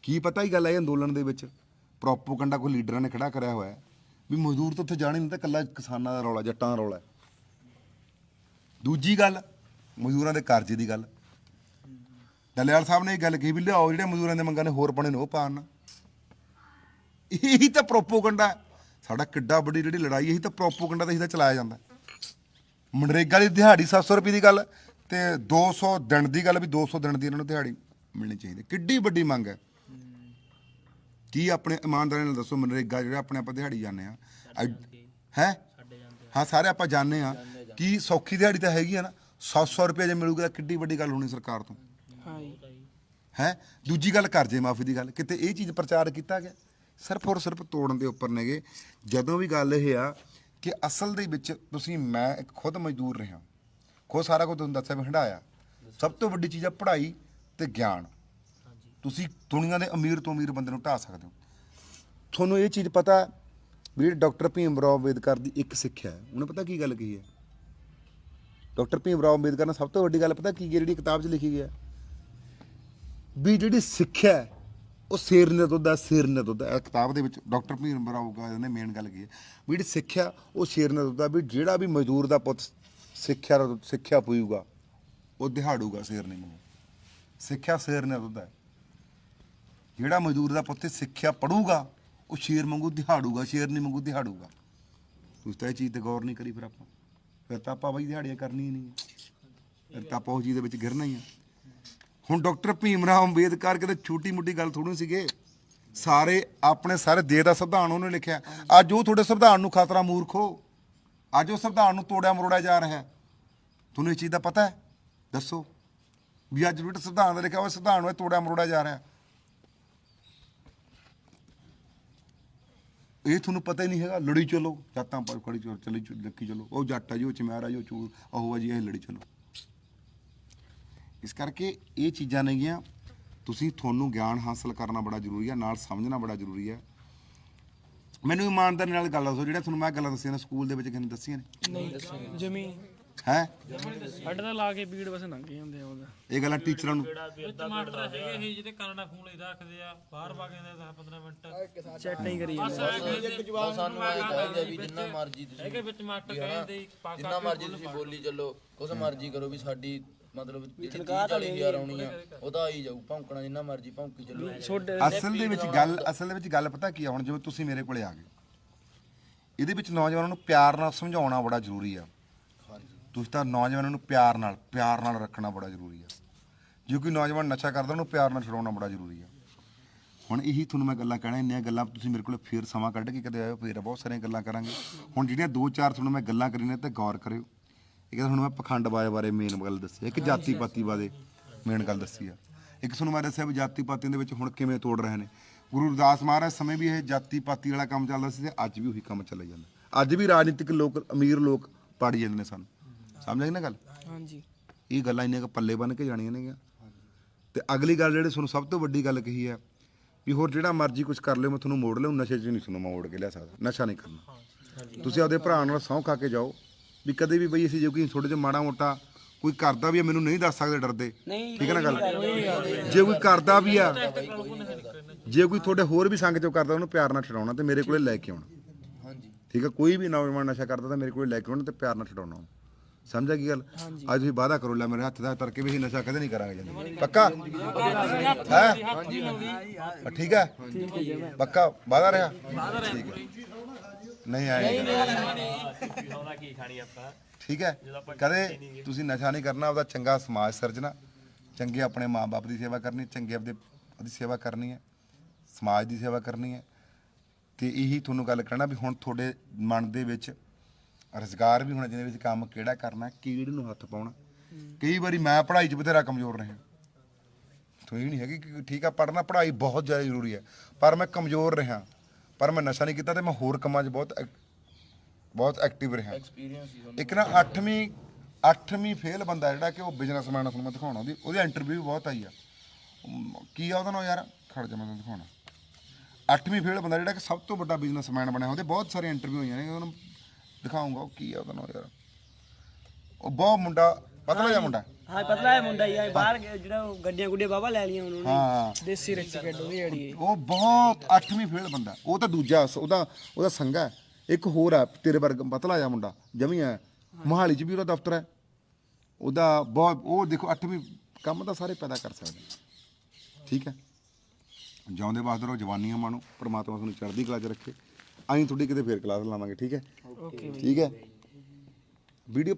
ਕੀ ਪਤਾ ਹੀ ਗੱਲ ਹੈ ਇਹ ਅੰਦੋਲਨ ਦੇ ਵਿੱਚ ਪ੍ਰੋਪੋਗੰਡਾ ਕੋਈ ਲੀਡਰਾਂ ਨੇ ਖੜਾ ਕਰਿਆ ਹੋਇਆ ਵੀ ਮਜ਼ਦੂਰ ਤਾਂ ਉੱਥੇ ਜਾਣੇ ਨਹੀਂ ਤਾਂ ਕੱਲਾ ਕਿਸਾਨਾਂ ਦਾ ਰੌਲਾ ਜੱਟਾਂ ਦਾ ਰੌਲਾ ਦੂਜੀ ਗੱਲ ਮਜ਼ਦੂਰਾਂ ਦੇ ਕਰਜ਼ੇ ਦੀ ਗੱਲ। ਦਲਿਆਲ ਸਾਹਿਬ ਨੇ ਇਹ ਗੱਲ ਕਹੀ ਵੀ ਲਿਆਓ ਜਿਹੜੇ ਮਜ਼ਦੂਰਾਂ ਦੇ ਮੰਗਾਂ ਨੇ ਹੋਰ ਬਣੇ ਨੇ ਉਹ ਪਾਣ ਇਹੀ ਤਾਂ ਪ੍ਰੋਪੋਗੰਡਾ। ਸਾਡਾ ਕਿੱਡਾ ਵੱਡੀ ਜਿਹੜੀ ਲੜਾਈ ਇਹੀ ਤਾਂ ਪ੍ਰੋਪੋਗੰਡਾ ਤਾਂ ਚਲਾਇਆ ਜਾਂਦਾ ਮਨਰੇਗਾ ਦੀ ਦਿਹਾੜੀ 700 ਰੁਪਏ ਦੀ ਗੱਲ ਤੇ 200 ਦਿਨ ਦੀ ਗੱਲ ਵੀ 200 ਦਿਨ ਦੀ ਇਹਨਾਂ ਨੂੰ ਦਿਹਾੜੀ ਮਿਲਣੀ ਚਾਹੀਦੀ ਕਿੱਡੀ ਵੱਡੀ ਮੰਗ ਹੈ। ਕੀ ਆਪਣੇ ਇਮਾਨਦਾਰੀ ਨਾਲ ਦੱਸੋ ਮਨਰੇਗਾ ਜਿਹੜਾ ਆਪਣੇ ਆਪਾਂ ਦਿਹਾੜੀ ਜਾਂਦੇ ਆ ਹੈ? ਹਾਂ ਸਾਰੇ ਆਪਾਂ ਜਾਣਦੇ ਆ ਕੀ ਸੌਖੀ ਦਿਹਾੜੀ ਤਾਂ ਹੈਗੀ ਆ ਨਾ 700 ਰੁਪਏ ਜੇ ਮਿਲੂਗਾ ਤਾਂ ਕਿੱਡੀ ਵੱਡੀ ਗੱਲ ਹੋਣੀ ਸਰਕਾਰ ਤੋਂ। ਹਾਂ ਜੀ ਹੈ? ਦੂਜੀ ਗੱਲ ਕਰਜ਼ੇ ਮਾਫੀ ਦੀ ਗੱਲ ਕਿਤੇ ਇਹ ਚੀਜ਼ ਪ੍ਰਚਾਰ ਕੀਤਾ ਗਿਆ ਸਿਰਫ ਔਰ ਸਿਰਫ ਤੋੜਨ ਦੇ ਉੱਪਰ ਨੇਗੇ। ਜਦੋਂ ਵੀ ਗੱਲ ਇਹ ਆ ਕਿ ਅਸਲ ਦੇ ਵਿੱਚ ਤੁਸੀਂ ਮੈਂ ਇੱਕ ਖੁਦ ਮਜ਼ਦੂਰ ਰਿਹਾ। ਖੁਦ ਸਾਰਾ ਕੁਝ ਤੁਹਾਨੂੰ ਦੱਸਿਆ ਵੀ ਹੰਡਾਇਆ ਸਭ ਤੋਂ ਵੱਡੀ ਚੀਜ਼ ਆ ਪੜ੍ਹਾਈ ਤੇ ਗਿਆਨ। ਤੁਸੀਂ ਦੁਨੀਆ ਦੇ ਅਮੀਰ ਤੋਂ ਅਮੀਰ ਬੰਦੇ ਨੂੰ ਢਾ ਸਕਦੇ ਹੋ। ਤੁਹਾਨੂੰ ਇਹ ਚੀਜ਼ ਪਤਾ ਵੀ ਡਾਕਟਰ ਭੀਮ ਰਾਓ ਅੰਬੇਦਕਰ ਦੀ ਇੱਕ ਸਿੱਖਿਆ ਹੈ। ਉਹਨੇ ਪਤਾ ਕੀ ਗੱਲ ਕਹੀ ਹੈ? ਡਾਕਟਰ ਭੀਮ ਰਾਓ ਅੰਬੇਦਕਰ ਨੇ ਸਭ ਤੋਂ ਵੱਡੀ ਗੱਲ ਪਤਾ ਕੀ ਹੈ? ਜਿਹੜੀ ਕਿਤਾਬ 'ਚ ਲਿਖੀ ਗਿਆ ਵੀ ਜਿਹੜੀ ਸਿੱਖਿਆ ਉਹ ਸਿਰ ਨੇ ਦੁੱਧ ਹੈ, ਸਿਰ ਨੇ ਦੁੱਧ ਹੈ। ਇਹ ਕਿਤਾਬ ਦੇ ਵਿੱਚ ਡਾਕਟਰ ਭੀਮ ਰਾਓ ਨੇ ਮੇਨ ਗੱਲ ਕੀ ਹੈ। ਵੀ ਜਿਹੜੀ ਸਿੱਖਿਆ, ਉਹ ਸ਼ੇਰ ਨੇ ਦੁੱਧ ਹੈ। ਵੀ ਜਿਹੜਾ ਵੀ ਮਜ਼ਦੂਰ ਦਾ ਪੁੱਤ ਸਿੱਖਿਆ ਦਾ ਸਿੱਖਿਆ ਪੀਊਗਾ, ਉਹ ਦਿਹਾੜੂਗਾ ਸਿਰ ਨਹੀਂ ਨੂੰ ਸਿੱਖਿਆ ਸਿਰ ਨੇ ਦੁੱਧ ਹੈ। ਜਿਹੜਾ ਮਜ਼ਦੂਰ ਦਾ ਪੁੱਤ ਸਿੱਖਿਆ ਪੜੂਗਾ, ਉਹ ਸ਼ੇਰ ਵਾਂਗੂ ਦਿਹਾੜੂਗਾ ਸ਼ੇਰ ਨਹੀਂ ਵਾਂਗੂ ਦਿਹਾੜੂਗਾ। ਤੁਸੀਂ ਤਾਂ ਇਹ ਚੀਜ਼ ਤੇ ਗੌਰ ਨਹੀਂ ਕਰੀ ਫਿਰ ਆਪਾਂ। ਫਿਰ ਤਾਂ ਆਪਾਂ ਬਈ ਦਿਹਾੜੀਆਂ ਕਰਨੀ ਨਹੀਂ ਫਿਰ ਤਾਂ ਆਪਾਂ ਉਹ ਚੀਜ਼ ਦੇ ਵਿੱਚ ਗਿਰਨਾ ਹੀ ਆ। ਹੁਣ ਡਾਕਟਰ ਭੀਮ ਰਾਓ ਅੰਬੇਦਕਰ ਕਿਤੇ ਛੋਟੀ ਮੁੱਟੀ ਗੱਲ ਥੋੜੀ ਸੀਗੇ। ਸਾਰੇ ਆਪਣੇ ਸਾਰੇ ਦੇਸ਼ ਦਾ ਸੰਵਿਧਾਨ ਉਹਨੇ ਲਿਖਿਆ। ਅੱਜ ਉਹ ਤੁਹਾਡੇ ਸੰਵਿਧਾਨ ਨੂੰ ਖਤਰਾ ਮੂਰਖੋ ਅੱਜ ਉਹ ਸੰਵਿਧਾਨ ਨੂੰ ਤੋੜਿਆ ਮਰੋੜਿਆ ਜਾ ਰਿਹਾ ਹੈ। ਤੁਹਾਨੂੰ ਇਸ ਚੀਜ਼ ਦਾ ਪਤਾ ਹੈ? ਦੱਸੋ। ਵੀ ਅੱਜ ਜਿਹੜਾ ਸੰਵਿਧਾਨ ਦਾ ਲਿਖਿਆ ਉਹ ਸੰਵਿਧਾਨ ਨੂੰ ਤੋੜਿਆ ਮਰੋੜਿਆ ਜਾ ਰਿਹਾ। ਇਹ ਤੁਹਾਨੂੰ ਪਤਾ ਹੀ ਨਹੀਂ ਹੈਗਾ, ਲੜੀ ਚਲੋ, ਜਾਤਾਂ ਪਰ ਖੜੀ ਚਲੋ, ਚਲੀ ਲੱਕੀ ਚਲੋ, ਉਹ ਜੱਟ ਆ ਜੀ, ਉਹ ਚਮਿਆਰ ਆ ਜੀ, ਉਹ ਚੂਰ ਉਹ ਆ ਜੀ, ਇਹ ਲੜੀ ਚਲੋ। ਇਸ ਕਰਕੇ ਇਹ ਚੀਜ਼ਾਂ ਨੇਗੀਆਂ ਤੁਸੀਂ ਤੁਹਾਨੂੰ ਗਿਆਨ ਹਾਸਲ ਕਰਨਾ ਬੜਾ ਜ਼ਰੂਰੀ ਹੈ ਨਾਲ ਸਮਝਣਾ ਬੜਾ ਜ਼ਰੂਰੀ ਹੈ ਮੈਨੂੰ ਇਮਾਨਦਾਰੀ ਨਾਲ ਗੱਲ ਦੱਸੋ, ਜਿਹੜਾ ਤੁਹਾਨੂੰ ਮੈਂ ਗੱਲਾਂ ਦੱਸੀਆਂ ਨੇ, ਸਕੂਲ ਦੇ ਵਿੱਚ ਕਿਸੇ ਦੱਸੀਆਂ ਨੇ? ਨਹੀਂ, ਜ਼ਮੀਨ। ਹੈ? ਸਾਡੇ ਤਾਂ ਲਾ ਕੇ ਪੀੜ ਬਸ ਲੰਘ ਜਾਂਦੇ ਆ ਉਹਦਾ। ਇਹ ਗੱਲਾਂ ਟੀਚਰਾਂ ਨੂੰ। ਟਮਾਟਰ ਹੈਗੇ ਸੀ ਜਿਹਦੇ ਕਾਰਨਾ ਖੂਨ ਲਈ ਰੱਖਦੇ ਆ ਬਾਹਰ ਪਾ ਕੇ ਦੇ 10 15 ਮਿੰਟ। ਚੈਟ ਨਹੀਂ ਕਰੀ ਬਸ ਸਾਨੂੰ ਇਹ ਚਾਹੀਦਾ ਵੀ ਜਿੰਨਾ ਮਰਜ਼ੀ ਤੁਸੀਂ ਹੈਗੇ ਵਿੱਚ ਟਮਾਟਰ ਕਹਿੰਦੇ ਪਾ ਜਿੰਨਾ ਮਰਜ਼ੀ ਤੁਸੀਂ ਬੋਲੀ ਚੱਲੋ ਕੁਛ ਮਰਜ਼ੀ ਕਰੋ ਵੀ ਸਾਡੀ ਮਤਲਬ ਜਿਹੜੀ 30 40 ਹਜ਼ਾਰ ਆਉਣੀ ਆ ਉਹ ਤਾਂ ਆਈ ਜਾਊ ਭੌਂਕਣਾ ਜਿੰਨਾ ਮਰਜ਼ੀ ਭੌਂਕੀ ਚੱਲੋ। ਅਸਲ ਦੇ ਵਿੱਚ ਗੱਲ ਅਸਲ ਦੇ ਵਿੱਚ ਗੱਲ ਪਤਾ ਕੀ ਆ ਹੁਣ ਜਿਵੇਂ ਤੁਸੀਂ ਮੇਰੇ ਕੋਲੇ ਆ ਗਏ ਇਹਦੇ ਵਿੱਚ ਨੌਜਵਾਨਾਂ ਨੂੰ ਪਿਆਰ ਨਾਲ ਸਮਝਾਉਣਾ ਬੜਾ ਜ਼ਰੂਰੀ ਆ। ਤੁਸੀਂ ਤਾਂ ਨੌਜਵਾਨਾਂ ਨੂੰ ਪਿਆਰ ਨਾਲ ਪਿਆਰ ਨਾਲ ਰੱਖਣਾ ਬੜਾ ਜ਼ਰੂਰੀ ਆ। ਜੇ ਕੋਈ ਨੌਜਵਾਨ ਨਸ਼ਾ ਕਰਦਾ, ਉਹਨੂੰ ਪਿਆਰ ਨਾਲ ਛਡਾਉਣਾ ਬੜਾ ਜ਼ਰੂਰੀ ਆ। ਹੁਣ ਇਹੀ ਤੁਹਾਨੂੰ ਮੈਂ ਗੱਲਾਂ ਕਹਿਣਾ, ਇੰਨੀਆਂ ਗੱਲਾਂ ਤੁਸੀਂ ਮੇਰੇ ਕੋਲ ਫੇਰ ਸਮਾਂ ਕੱਢ ਕੇ ਕਦੇ ਆਇਓ, ਫੇਰ ਬਹੁਤ ਸਾਰੀਆਂ ਗੱਲਾਂ ਕਰਾਂਗੇ। ਹੁਣ ਜਿਹੜੀਆਂ ਦੋ ਚਾਰ ਤੁਹਾਨੂੰ ਮੈਂ ਗੱਲਾਂ ਕਰੀਆਂ ਤੇ ਗੌਰ ਕਰਿਓ। ਇੱਕ ਤੁਹਾਨੂੰ ਮੈਂ ਪਖੰਡਵਾਦ ਬਾਰੇ ਮੇਨ ਗੱਲ ਦੱਸੀ ਇੱਕ ਜਾਤੀ ਪਾਤੀ ਬਾਰੇ ਮੇਨ ਗੱਲ ਦੱਸੀ ਆ। ਇੱਕ ਤੁਹਾਨੂੰ ਮੈਂ ਦੱਸਿਆ ਵੀ ਜਾਤੀ ਪਾਤੀਆਂ ਦੇ ਵਿੱਚ ਹੁਣ ਕਿਵੇਂ ਤੋੜ ਰਹੇ ਨੇ। ਗੁਰੂ ਰਵਿਦਾਸ ਮਹਾਰਾਜ, ਸਮੇਂ ਵੀ ਇਹ ਜਾਤੀ ਪਾਤੀ ਵਾਲਾ ਕੰਮ ਚੱਲਦਾ ਸੀ ਤੇ ਅੱਜ ਵੀ ਉਹੀ ਕੰਮ ਚੱਲੀ ਜਾਂਦਾ। ਅੱਜ ਵੀ ਰਾਜਨੀਤਿਕ ਲੋਕ, ਅਮੀਰ ਲੋਕ ਪਾੜੀ ਜਾਂਦੇ ਨੇ ਸਾਨੂੰ। ਸਮਝ ਆਈ ਨਾ ਗੱਲ? ਹਾਂਜੀ। ਇਹ ਗੱਲਾਂ ਇੰਨੀਆਂ ਕੁ ਪੱਲੇ ਬੰਨ ਕੇ ਜਾਣੀਆਂ ਨੇਗੀਆਂ। ਤੇ ਅਗਲੀ ਗੱਲ ਜਿਹੜੇ ਤੁਹਾਨੂੰ ਸਭ ਤੋਂ ਵੱਡੀ ਗੱਲ ਕਹੀ ਹੈ ਵੀ ਹੋਰ ਜਿਹੜਾ ਮਰਜ਼ੀ ਕੁਝ ਕਰ ਲਿਓ ਮੈਂ ਤੁਹਾਨੂੰ ਮੋੜ ਲਿਓ ਨਸ਼ੇ 'ਚ ਨਹੀਂ ਤੁਹਾਨੂੰ ਮੈਂ ਮੋੜ ਕੇ ਲਿਆ ਸਕਦਾ। ਨਸ਼ਾ ਨਹੀਂ ਕਰਨਾ। ਤੁਸੀਂ ਆਪਦੇ ਭਰਾ ਨਾਲ ਸਹੁੰ ਖਾ ਕੇ ਜਾਓ। ਵੀ ਕਦੇ ਵੀ ਬਈ ਅਸੀਂ ਜੇ ਕੋਈ ਥੋੜੇ ਜਿਹਾ ਮਾੜਾ ਮੋਟਾ ਕੋਈ ਕਰਦਾ ਵੀ ਆ ਮੈਨੂੰ ਨਹੀਂ ਦੱਸ ਸਕਦੇ ਡਰਦੇ। ਠੀਕ ਹੈ ਨਾ ਗੱਲ? ਜੇ ਕੋਈ ਕਰਦਾ ਵੀ ਆ ਜੇ ਕੋਈ ਤੁਹਾਡੇ ਹੋਰ ਵੀ ਸੰਗ ਚੋਂ ਕਰਦਾ ਉਹਨੂੰ ਪਿਆਰ ਨਾਲ ਛਡਾਉਣਾ ਤੇ ਮੇਰੇ ਕੋਲੇ ਲੈ ਕੇ ਆਉਣਾ। ਹਾਂਜੀ। ਠੀਕ ਹੈ ਕੋਈ ਵੀ ਨੌਜਵਾਨ ਨਸ਼ਾ ਕਰਦਾ ਤਾਂ ਮੇਰੇ ਕੋਲੇ ਲੈ ਕੇ ਆਉਣਾ ਤੇ ਪਿਆਰ ਨਾਲ ਛਡਾਉਣਾ। ਸਮਝਿਆ ਕੀ ਗੱਲ ਅੱਜ ਤੁਸੀਂ ਵਾਅਦਾ ਕਰੋ ਲੈ ਮੇਰੇ ਹੱਥ ਦਾ ਤਰ ਕੇ ਵੀ ਅਸੀਂ ਨਸ਼ਾ ਕਦੇ ਨਹੀਂ ਕਰਾਂਗੇ ਜੀ ਪੱਕਾ ਹੈ ਠੀਕ ਹੈ ਪੱਕਾ ਵਾਅਦਾ ਰਿਹਾ ਠੀਕ ਹੈ ਨਹੀਂ ਆਏਗਾ ਠੀਕ ਹੈ ਕਦੇ ਤੁਸੀਂ ਨਸ਼ਾ ਨਹੀਂ ਕਰਨਾ ਉਹਦਾ ਚੰਗਾ ਸਮਾਜ ਸਿਰਜਣਾ ਚੰਗੇ ਆਪਣੇ ਮਾਪੇ ਦੀ ਸੇਵਾ ਕਰਨੀ ਚੰਗੇ ਆਪਦੇ ਉਹਦੀ ਸੇਵਾ ਕਰਨੀ ਹੈ ਸਮਾਜ ਦੀ ਸੇਵਾ ਕਰਨੀ ਹੈ ਤੇ ਇਹੀ ਤੁਹਾਨੂੰ ਗੱਲ ਕਹਿਣਾ ਵੀ ਹੁਣ ਤੁਹਾਡੇ ਮਨ ਦੇ ਵਿੱਚ ਰੁਜ਼ਗਾਰ ਵੀ ਹੋਣਾ ਜਿਹਦੇ ਵਿੱਚ ਕੰਮ ਕਿਹੜਾ ਕਰਨਾ ਕਿਹੜੇ ਨੂੰ ਹੱਥ ਪਾਉਣਾ। ਕਈ ਵਾਰੀ ਮੈਂ ਪੜ੍ਹਾਈ 'ਚ ਬਥੇਰਾ ਕਮਜ਼ੋਰ ਰਿਹਾ। ਤੁਸੀਂ ਨਹੀਂ ਹੈਗੀ ਕਿ ਠੀਕ ਆ ਪੜ੍ਹਨਾ ਪੜ੍ਹਾਈ ਬਹੁਤ ਜ਼ਿਆਦਾ ਜ਼ਰੂਰੀ ਹੈ। ਪਰ ਮੈਂ ਕਮਜ਼ੋਰ ਰਿਹਾ। ਪਰ ਮੈਂ ਨਸ਼ਾ ਨਹੀਂ ਕੀਤਾ ਤੇ ਮੈਂ ਹੋਰ ਕੰਮਾਂ 'ਚ ਬਹੁਤ ਬਹੁਤ ਐਕਟਿਵ ਰਿਹਾ। ਇੱਕ ਨਾ 8ਵੀਂ 8ਵੀਂ ਫੇਲ ਬੰਦਾ ਜਿਹੜਾ ਕਿ ਉਹ ਬਿਜ਼ਨਸਮੈਨ ਤੁਹਾਨੂੰ ਮੈਂ ਦਿਖਾਉਣਾ ਉਹਦੀ ਉਹਦੀ ਇੰਟਰਵਿਊ ਬਹੁਤ ਆਈ ਆ। ਕੀ ਆ ਉਹਦਾ ਨਾਮ ਯਾਰ? ਖੜ ਜਾ ਮੈਂ ਤੁਹਾਨੂੰ ਦਿਖਾਉਣਾ। 8ਵੀਂ ਫੇਲ ਬੰਦਾ ਜਿਹੜਾ ਕਿ ਸਭ ਤੋਂ ਵੱਡਾ ਬਿਜ਼ਨਸਮੈਨ ਬਣਿਆ। ਉਹਦੇ ਬਹੁਤ ਸਾਰੇ ਇੰਟਰਵਿਊ ਹੋਈਆਂ ਨੇ ਉਹਨੂੰ ਦਿਖਾਉਂਗਾ ਉਹ ਕੀ ਆ ਉਹਦਾ ਯਾਰ। ਉਹ ਬਹੁਤ ਮੁੰਡਾ ਪਤਲਾ ਜਿਹਾ ਮੁੰਡਾ। ਹਾਂ ਪਤਲਾ ਹੈ ਮੁੰਡਾ ਯਾਰ ਬਾਹਰ ਗਿਆ ਜਿਹੜਾ ਉਹ ਗੱਡੀਆਂ ਗੁੱਡੀਆਂ ਬਾਬਾ ਲੈ ਲਈਆਂ ਉਹਨਾਂ ਨੇ। ਹਾਂ। ਦੇਸੀ ਰਿਚ ਕੱਢੋ ਦੀ ਅੜੀ ਉਹ ਬਹੁਤ 8ਵੀਂ ਫੇਲ ਬੰਦਾ। ਉਹ ਤਾਂ ਦੂਜਾ ਸ- ਉਹਦਾ ਉਹਦਾ ਸੰਗਾ ਹੈ। ਇੱਕ ਹੋਰ ਆ ਤੇਰੇ ਵਰਗਾ ਪਤਲਾ ਜਿਹਾ ਮੁੰਡਾ ਜਮੀ ਆ ਮੋਹਾਲੀ 'ਚ ਵੀ ਉਹਦਾ ਦਫ਼ਤਰ ਹੈ। ਉਹਦਾ ਬਹੁਤ ਉਹ ਦੇਖੋ 8ਵੀਂ ਕੰਮ ਤਾਂ ਸਾਰੇ ਪੈਦਾ ਕਰ ਸਕਦੇ ਠੀਕ ਹੈ। ਜਿਉਂਦੇ ਵਾਸਤੇ ਰਹੋ ਜਵਾਨੀਆਂ ਮਾਣੋ ਪ੍ਰਮਾਤਮਾ ਤੁਹਾਨੂੰ ਚੜ੍ਹਦੀ ਕਲਾ 'ਚ ਰੱਖੇ। ਅਸੀਂ ਤੁਹਾਡੀ ਕਿਤੇ ਫੇਰ ਕਲਾਸ ਲਾਵਾਂਗੇ ਠੀਕ ਹੈ? ਠੀਕ ਹੈ? ਵੀਡੀਓ